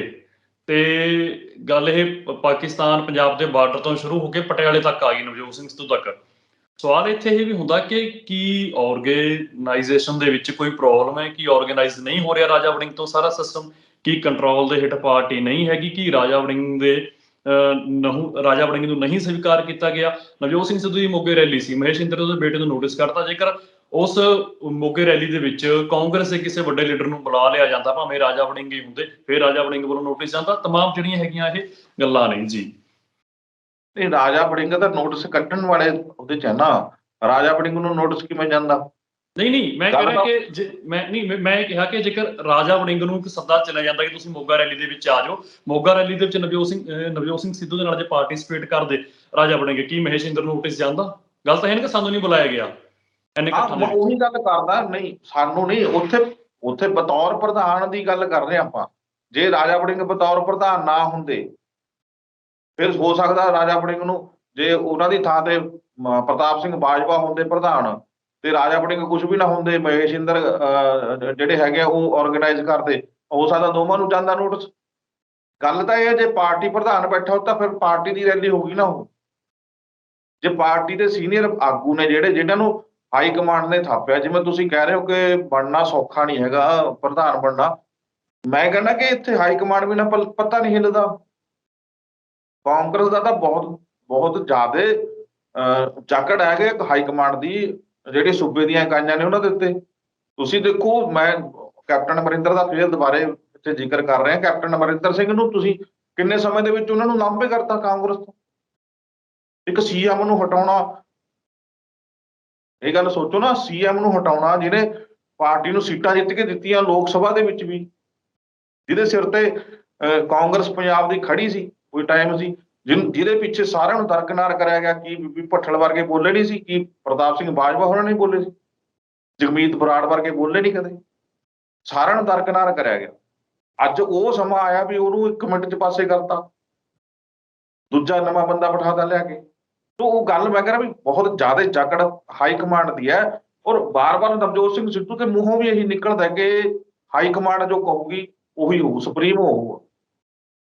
ਤੇ ਗੱਲ ਇਹ ਪਾਕਿਸਤਾਨ ਪੰਜਾਬ ਦੇ ਬਾਰਡਰ ਤੋਂ ਸ਼ੁਰੂ ਹੋ ਕੇ ਪਟਿਆਲੇ ਤੱਕ ਆ ਗਈ ਨਵਜੋਤ ਸਿੰਘ ਸਿੱਧੂ ਤੱਕ। ਸਵਾਲ ਇੱਥੇ ਇਹ ਵੀ ਹੁੰਦਾ ਕਿ ਕੀ ਆਰਗੇਨਾਈਜੇਸ਼ਨ ਦੇ ਵਿੱਚ ਕੋਈ ਪ੍ਰੋਬਲਮ ਹੈ ਕਿ ਆਰਗੇਨਾਈਜ਼ ਨਹੀਂ ਹੋ ਰਿਹਾ ਰਾਜਾ ਵੜਿੰਗ ਤੋਂ ਸਾਰਾ ਸਿਸਟਮ ਕੀ ਕੰਟਰੋਲ ਦੇ ਹੇਠ ਪਾਰਟੀ ਨਹੀਂ ਹੈਗੀ ਕਿ ਰਾਜਾ ਵੜਿੰਗ ਦੇ ਅਹ, ਨਹੁੰ ਰਾਜਾ ਵੜਿੰਗ ਨੂੰ ਨਹੀਂ ਸਵੀਕਾਰ ਕੀਤਾ ਗਿਆ ਨਵਜੋਤ ਸਿੰਘ ਸਿੱਧੂ ਦੀ ਮੋਗੇ ਰੈਲੀ ਸੀ ਮਹੇਸ਼ ਇੰਦਰ ਉਹਦੇ ਬੇਟੇ ਨੂੰ ਨੋਟਿਸ ਕਰਤਾ ਜੇਕਰ ਉਸ ਮੋਗੇ ਰੈਲੀ ਦੇ ਵਿੱਚ ਕਾਂਗਰਸ ਦੇ ਕਿਸੇ ਵੱਡੇ ਲੀਡਰ ਨੂੰ ਬੁਲਾ ਲਿਆ ਜਾਂਦਾ ਭਾਵੇਂ ਰਾਜਾ ਵੜਿੰਗ ਹੀ ਹੁੰਦੇ ਫਿਰ ਰਾਜਾ ਵੜਿੰਗ ਵੱਲੋਂ ਨੋਟਿਸ ਜਾਂਦਾ तमाम ਜਿਹੜੀਆਂ ਹੈਗੀਆਂ ਇਹ ਗੱਲਾਂ ਨਹੀਂ ਜੀ ਇਹ ਰਾਜਾ ਵੜਿੰਗ ਦਾ ਨੋਟਿਸ ਕੱਢਣ ਵਾਲੇ ਉਹਦੇ ਚ ਹੈ ਨਾ ਰਾਜਾ ਵੜਿੰਗ ਨੂੰ ਨੋਟਿਸ ਕਿਵੇਂ ਜਾਂਦਾ? ਨਹੀਂ ਨਹੀਂ ਮੈਂ ਗੱਲ ਕਹਿ ਰਿਹਾ ਤਾਂ- ਕਿ ਮੈਂ ਨਹੀਂ ਮੈਂ- ਕਿਹਾ ਕਿ ਜੇਕਰ ਰਾਜਾ ਵੜਿੰਗ ਨੂੰ ਇੱਕ ਸੱਦਾ ਚਲਾ ਜਾਂਦਾ ਕਿ ਤੁਸੀਂ ਮੋਗਾ ਰੈਲੀ ਦੇ ਵਿੱਚ ਆ ਜਾਓ ਮੋਗਾ ਰੈਲੀ ਦੇ ਵਿੱਚ ਨਵਜੋਤ ਸਿੰਘ ਨਵਜੋਤ ਸਿੰਘ ਸਿੱਧੂ ਦੇ ਨਾਲ ਜੇ ਪਾਰਟਿਸਿਪੇਟ ਕਰਦੇ ਰਾਜਾ ਵੜਿੰਗ ਕੀ ਮਹੇਸ਼ ਇੰਦਰ ਨੂੰ ਨੋਟਿਸ ਜਾਂਦਾ? ਗੱਲ ਤਾਂ ਇਹ ਨਹੀਂ ਕਿ ਸਾਨੂੰ ਨਹੀਂ ਬੁਲਾਇਆ ਗਿਆ। ਐਨੇ ਇਕੱਠਾਂ ਦੇ। ਉਹੀ ਗੱਲ ਕਰਦਾ ਨਹੀਂ ਸਾਨੂੰ ਨਹੀਂ ਉੱਥੇ ਉੱਥੇ ਬਤੌਰ ਪ੍ਰਧਾਨ ਦੀ ਗੱਲ ਕਰ ਰਹੇ ਆਪਾਂ। ਜੇ ਰਾਜਾ ਵੜਿੰਗ ਬਤੌਰ ਪ੍ਰਧਾਨ ਨਾ ਹੁੰਦੇ ਫਿਰ ਹੋ ਸਕਦਾ ਰਾਜਾ ਵੜਿੰਗ ਨੂੰ ਜੇ ਉਹਨਾਂ ਦੀ ਥਾਂ ਤੇ ਪ੍ਰਤਾਪ ਸਿੰਘ ਬਾਜਵਾ ਹੁੰਦੇ ਪ੍ਰਧਾਨ, ਤੇ ਰਾਜਾ ਵੜਿੰਗ ਕੁਝ ਵੀ ਨਾ ਹੁੰਦੇ, ਮਹੇਸ਼ ਇੰਦਰ ਜਿਹੜੇ ਹੈਗੇ ਆ, ਉਹ ਆਰਗੇਨਾਈਜ਼ ਕਰਦੇ। ਹੋ ਸਕਦਾ ਦੋਵਾਂ ਨੂੰ ਜਾਂਦਾ ਨੋਟਿਸ ਗੱਲ ਤਾਂ ਇਹ ਹੈ ਜੇ ਪਾਰਟੀ ਪ੍ਰਧਾਨ ਬੈਠਾ ਹੋ ਤਾਂ ਫਿਰ ਪਾਰਟੀ ਦੀ ਰੈਲੀ ਹੋਊਗੀ ਨਾ ਉਹ। ਜੇ ਪਾਰਟੀ ਦੇ ਸੀਨੀਅਰ ਆਗੂ ਨੇ ਜਿਹੜੇ ਜਿਨ੍ਹਾਂ ਨੂੰ ਹਾਈ ਕਮਾਂਡ ਨੇ ਥਾਪਿਆ, ਜਿਵੇਂ ਤੁਸੀਂ ਕਹਿ ਰਹੇ ਹੋ ਕਿ ਬਣਨਾ ਸੌਖਾ ਨਹੀਂ ਹੈਗਾ, ਪ੍ਰਧਾਨ ਬਣਨਾ। ਮੈਂ ਕਹਿੰਦਾ ਕਿ ਇੱਥੇ ਹਾਈ ਕਮਾਂਡ ਵੀ ਨਾ ਪਲ- ਪਤਾ ਨਹੀਂ ਹਿੱਲਦਾ। ਕਾਂਗਰਸ ਦਾ ਤਾਂ ਬਹੁਤ ਬਹੁਤ ਜ਼ਿਆਦਾ ਅਹ, ਜਾਕੜ ਹੈ ਕਿ ਹਾਈ ਕਮਾਂਡ ਦੀ ਜਿਹੜੇ ਸੂਬੇ ਦੀਆਂ ਇਕਾਈਆਂ ਨੇ ਉਹਨਾਂ ਦੇ ਉੱਤੇ। ਤੁਸੀਂ ਦੇਖੋ ਮੈਂ ਕੈਪਟਨ ਅਮਰਿੰਦਰ ਦਾ ਫੇਰ ਦੁਬਾਰੇ ਇੱਥੇ ਜ਼ਿਕਰ ਕਰ ਰਿਹਾ ਕੈਪਟਨ ਅਮਰਿੰਦਰ ਸਿੰਘ ਨੂੰ ਤੁਸੀਂ ਕਿੰਨੇ ਸਮੇਂ ਦੇ ਵਿੱਚ ਉਹਨਾਂ ਨੂੰ ਲਾਂਭੇ ਕਰਤਾ ਕਾਂਗਰਸ ਤੋਂ? ਇੱਕ ਸੀਐਮ ਨੂੰ ਹਟਾਉਣਾ। ਇਹ ਗੱਲ ਸੋਚੋ ਨਾ ਸੀਐਮ ਨੂੰ ਹਟਾਉਣਾ ਜਿਹਨੇ ਪਾਰਟੀ ਨੂੰ ਸੀਟਾਂ ਜਿੱਤ ਕੇ ਦਿੱਤੀਆਂ ਲੋਕ ਸਭਾ ਦੇ ਵਿੱਚ ਵੀ ਜਿਹਦੇ ਸਿਰ ਤੇ ਅਹ, ਕਾਂਗਰਸ ਪੰਜਾਬ ਦੀ ਖੜੀ ਸੀ। ਕੋਈ ਟਾਈਮ ਸੀ, ਜਿਨ- ਜਿਹਦੇ ਪਿੱਛੇ ਸਾਰਿਆਂ ਨੂੰ ਦਰਕਨਾਰ ਕਰਿਆ ਗਿਆ ਕਿ ਬੀਬੀ ਭੱਠਲ ਵਰਗੇ ਬੋਲੇ ਨਹੀਂ ਸੀ, ਕਿ ਪ੍ਰਤਾਪ ਸਿੰਘ ਬਾਜਵਾ ਹੋਰਾਂ ਨੇ ਬੋਲੇ ਸੀ, ਜਗਮੀਤ ਬਰਾੜ ਵਰਗੇ ਬੋਲੇ ਨਹੀਂ ਕਦੇ। ਸਾਰਿਆਂ ਨੂੰ ਦਰਕਨਾਰ ਕਰਿਆ ਗਿਆ। ਅੱਜ ਉਹ ਸਮਾਂ ਆਇਆ ਵੀ ਉਹਨੂੰ ਇੱਕ ਮਿੰਟ 'ਚ ਪਾਸੇ ਕਰਤਾ। ਦੂਜਾ ਨਵਾਂ ਬੰਦਾ ਬਿਠਾਦਾ ਲਿਆ ਕੇ। ਤੋ ਉਹ ਗੱਲ ਮੈਂ ਕਹਿੰਦਾ ਵੀ ਬਹੁਤ ਜ਼ਿਆਦਾ ਜਾਕੜ ਹਾਈ ਕਮਾਂਡ ਦੀ ਹੈ। ਔਰ ਬਾਰ-ਬਾਰ ਨਵਜੋਤ ਸਿੰਘ ਸਿੱਧੂ ਦੇ ਮੂੰਹੋਂ ਵੀ ਇਹੀ ਨਿਕਲਦਾ ਕਿ ਹਾਈ ਕਮਾਂਡ ਜੋ ਕਹੂਗੀ, ਉਹੀ ਹੋਊ ਸੁਪਰੀਮ ਹੋਊਗਾ।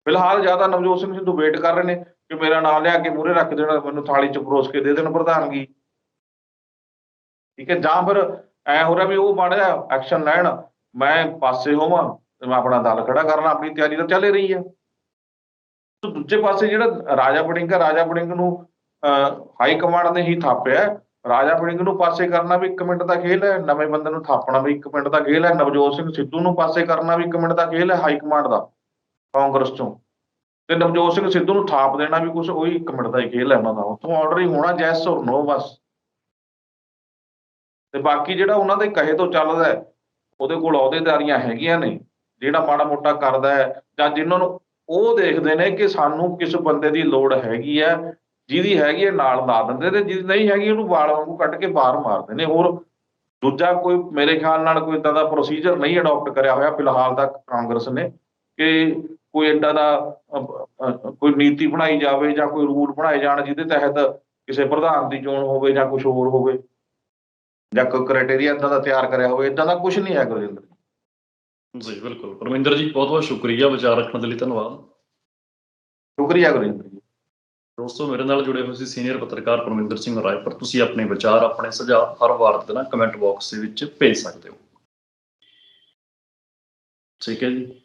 ਫਿਲਹਾਲ ਜ਼ਿਆਦਾ ਨਵਜੋਤ ਸਿੰਘ ਸਿੱਧੂ ਵੇਟ ਕਰ ਰਹੇ ਨੇ ਕਿ ਮੇਰਾ ਨਾਮ ਲਿਆ ਕੇ ਮੂਹਰੇ ਰੱਖ ਦੇਣਾ, ਮੈਨੂੰ ਥਾਲੀ 'ਚ ਪਰੋਸ ਕੇ ਦੇ ਦੇਣ ਪ੍ਰਧਾਨਗੀ। ਠੀਕ ਹੈ, ਜਾਂ ਫਿਰ ਐ ਹੋ ਰਿਹਾ ਵੀ ਉਹ ਮਾੜਾ ਐਕਸ਼ਨ ਲੈਣ, ਮੈਂ ਪਾਸੇ ਹੋਵਾਂ ਤੇ ਮੈਂ ਆਪਣਾ ਦਲ ਖੜਾ ਕਰਨਾ, ਆਪਣੀ ਤਿਆਰੀ ਤਾਂ ਚੱਲ ਰਹੀ ਹੈ। ਤੇ ਦੂਜੇ ਪਾਸੇ ਜਿਹੜਾ ਰਾਜਾ ਬੜਿੰਗ ਹੈ, ਰਾਜਾ ਬੜਿੰਗ ਨੂੰ ਹਾਈ ਕਮਾਂਡ ਨੇ ਹੀ ਥਾਪਿਆ ਰਾਜਾ ਬੜਿੰਗ ਨੂੰ ਪਾਸੇ ਕਰਨਾ ਵੀ 1 ਮਿੰਟ ਦਾ ਖੇਲ ਹੈ, ਨਵੇਂ ਬੰਦੇ ਨੂੰ ਥਾਪਣਾ ਵੀ 1 ਮਿੰਟ ਦਾ ਖੇਲ ਹੈ, ਨਵਜੋਤ ਸਿੰਘ ਸਿੱਧੂ ਨੂੰ ਪਾਸੇ ਕਰਨਾ ਵੀ 1 ਮਿੰਟ ਦਾ ਖੇਲ ਹੈ ਹਾਈ ਕਮਾਂਡ ਦਾ। ਕਾਂਗਰਸ ਚੋਂ। ਤੇ ਨਵਜੋਤ ਸਿੰਘ ਸਿੱਧੂ ਨੂੰ ਥਾਪ ਦੇਣਾ ਵੀ ਕੁਝ ਉਹੀ 1 ਮਿੰਟ ਦਾ ਹੀ ਖੇਲ ਹੈ ਉਹਨਾਂ ਦਾ। ਉੱਥੋਂ ਆਰਡਰ ਹੀ ਹੋਣਾ ਜੈਸ ਔਰ ਨੋ ਬਸ। ਤੇ ਬਾਕੀ ਜਿਹੜਾ ਉਹਨਾਂ ਦੇ ਕਹੇ ਤੋਂ ਚੱਲਦਾ ਹੈ, ਉਹਦੇ ਕੋਲ ਅਹੁਦੇਦਾਰੀਆਂ ਹੈਗੀਆਂ ਨੇ। ਜਿਹੜਾ ਮਾੜਾ ਮੋਟਾ ਕਰਦਾ ਹੈ, ਜਾਂ ਜਿਨ੍ਹਾਂ ਨੂੰ ਉਹ ਦੇਖਦੇ ਨੇ ਕਿ ਸਾਨੂੰ ਕਿਸ ਬੰਦੇ ਦੀ ਲੋੜ ਹੈਗੀ ਹੈ, ਜਿਹਦੀ ਹੈਗੀ ਹੈ ਨਾਲ ਲਾ ਦਿੰਦੇ ਤੇ ਜਿਹਦੀ ਨਹੀਂ ਹੈਗੀ ਉਹਨੂੰ ਵਾਲ ਵਾਂਗੂ ਕੱਢ ਕੇ ਬਾਹਰ ਮਾਰਦੇ ਨੇ। ਹੋਰ ਦੂਜਾ ਕੋਈ ਮੇਰੇ ਖਿਆਲ ਨਾਲ ਕੋਈ ਇਦਾਂ ਦਾ ਪ੍ਰੋਸੀਜਰ ਨਹੀਂ ਅਡਾਪਟ ਕਰਿਆ ਹੋਇਆ ਫਿਲਹਾਲ ਤੱਕ ਕਾਂਗਰਸ ਨੇ, ਕਿ ਕੋਈ ਏਦਾਂ ਦਾ ਕੋਈ ਨੀਤੀ ਬਣਾਈ ਜਾਵੇ ਜਾਂ ਕੋਈ ਰੂਲ ਬਣਾਏ ਜਾਣ ਜਿਹਦੇ ਤਹਿਤ ਕਿਸੇ ਪ੍ਰਧਾਨ ਦੀ ਚੋਣ ਹੋਵੇ ਜਾਂ ਕੁਝ ਹੋਰ ਹੋਵੇ ਜਾਂ ਕੋਈ ਕ੍ਰਾਈਟੇਰੀਆ ਇਦਾਂ ਦਾ ਤਿਆਰ ਕਰਿਆ ਹੋਵੇ ਇਦਾਂ ਦਾ ਕੁਝ ਨਹੀਂ ਹੈ ਗੁਰਜਿੰਦਰ ਜੀ ਬਿਲਕੁਲ। ਪਰਮਿੰਦਰ ਜੀ ਬਹੁਤ ਬਹੁਤ ਸ਼ੁਕਰੀਆ ਵਿਚਾਰ ਰੱਖਣ ਦੇ ਲਈ ਧੰਨਵਾਦ। ਸ਼ੁਕਰੀਆ ਗੁਰਜਿੰਦਰ ਜੀ। ਦੋਸਤੋ ਮੇਰੇ ਨਾਲ ਜੁੜੇ ਹੋਏ ਸੀ ਸੀਨੀਅਰ ਪੱਤਰਕਾਰ ਪਰਮਿੰਦਰ ਸਿੰਘ ਰਾਏਪੁਰ। ਤੁਸੀਂ ਆਪਣੇ ਵਿਚਾਰ ਆਪਣੇ ਸੁਝਾਅ ਹਰ ਵਾਰ ਦੇ ਨਾਲ ਕਮੈਂਟ ਬਾਕਸ ਦੇ ਵਿੱਚ ਭੇਜ ਸਕਦੇ ਹੋ। ਠੀਕ ਹੈ ਜੀ।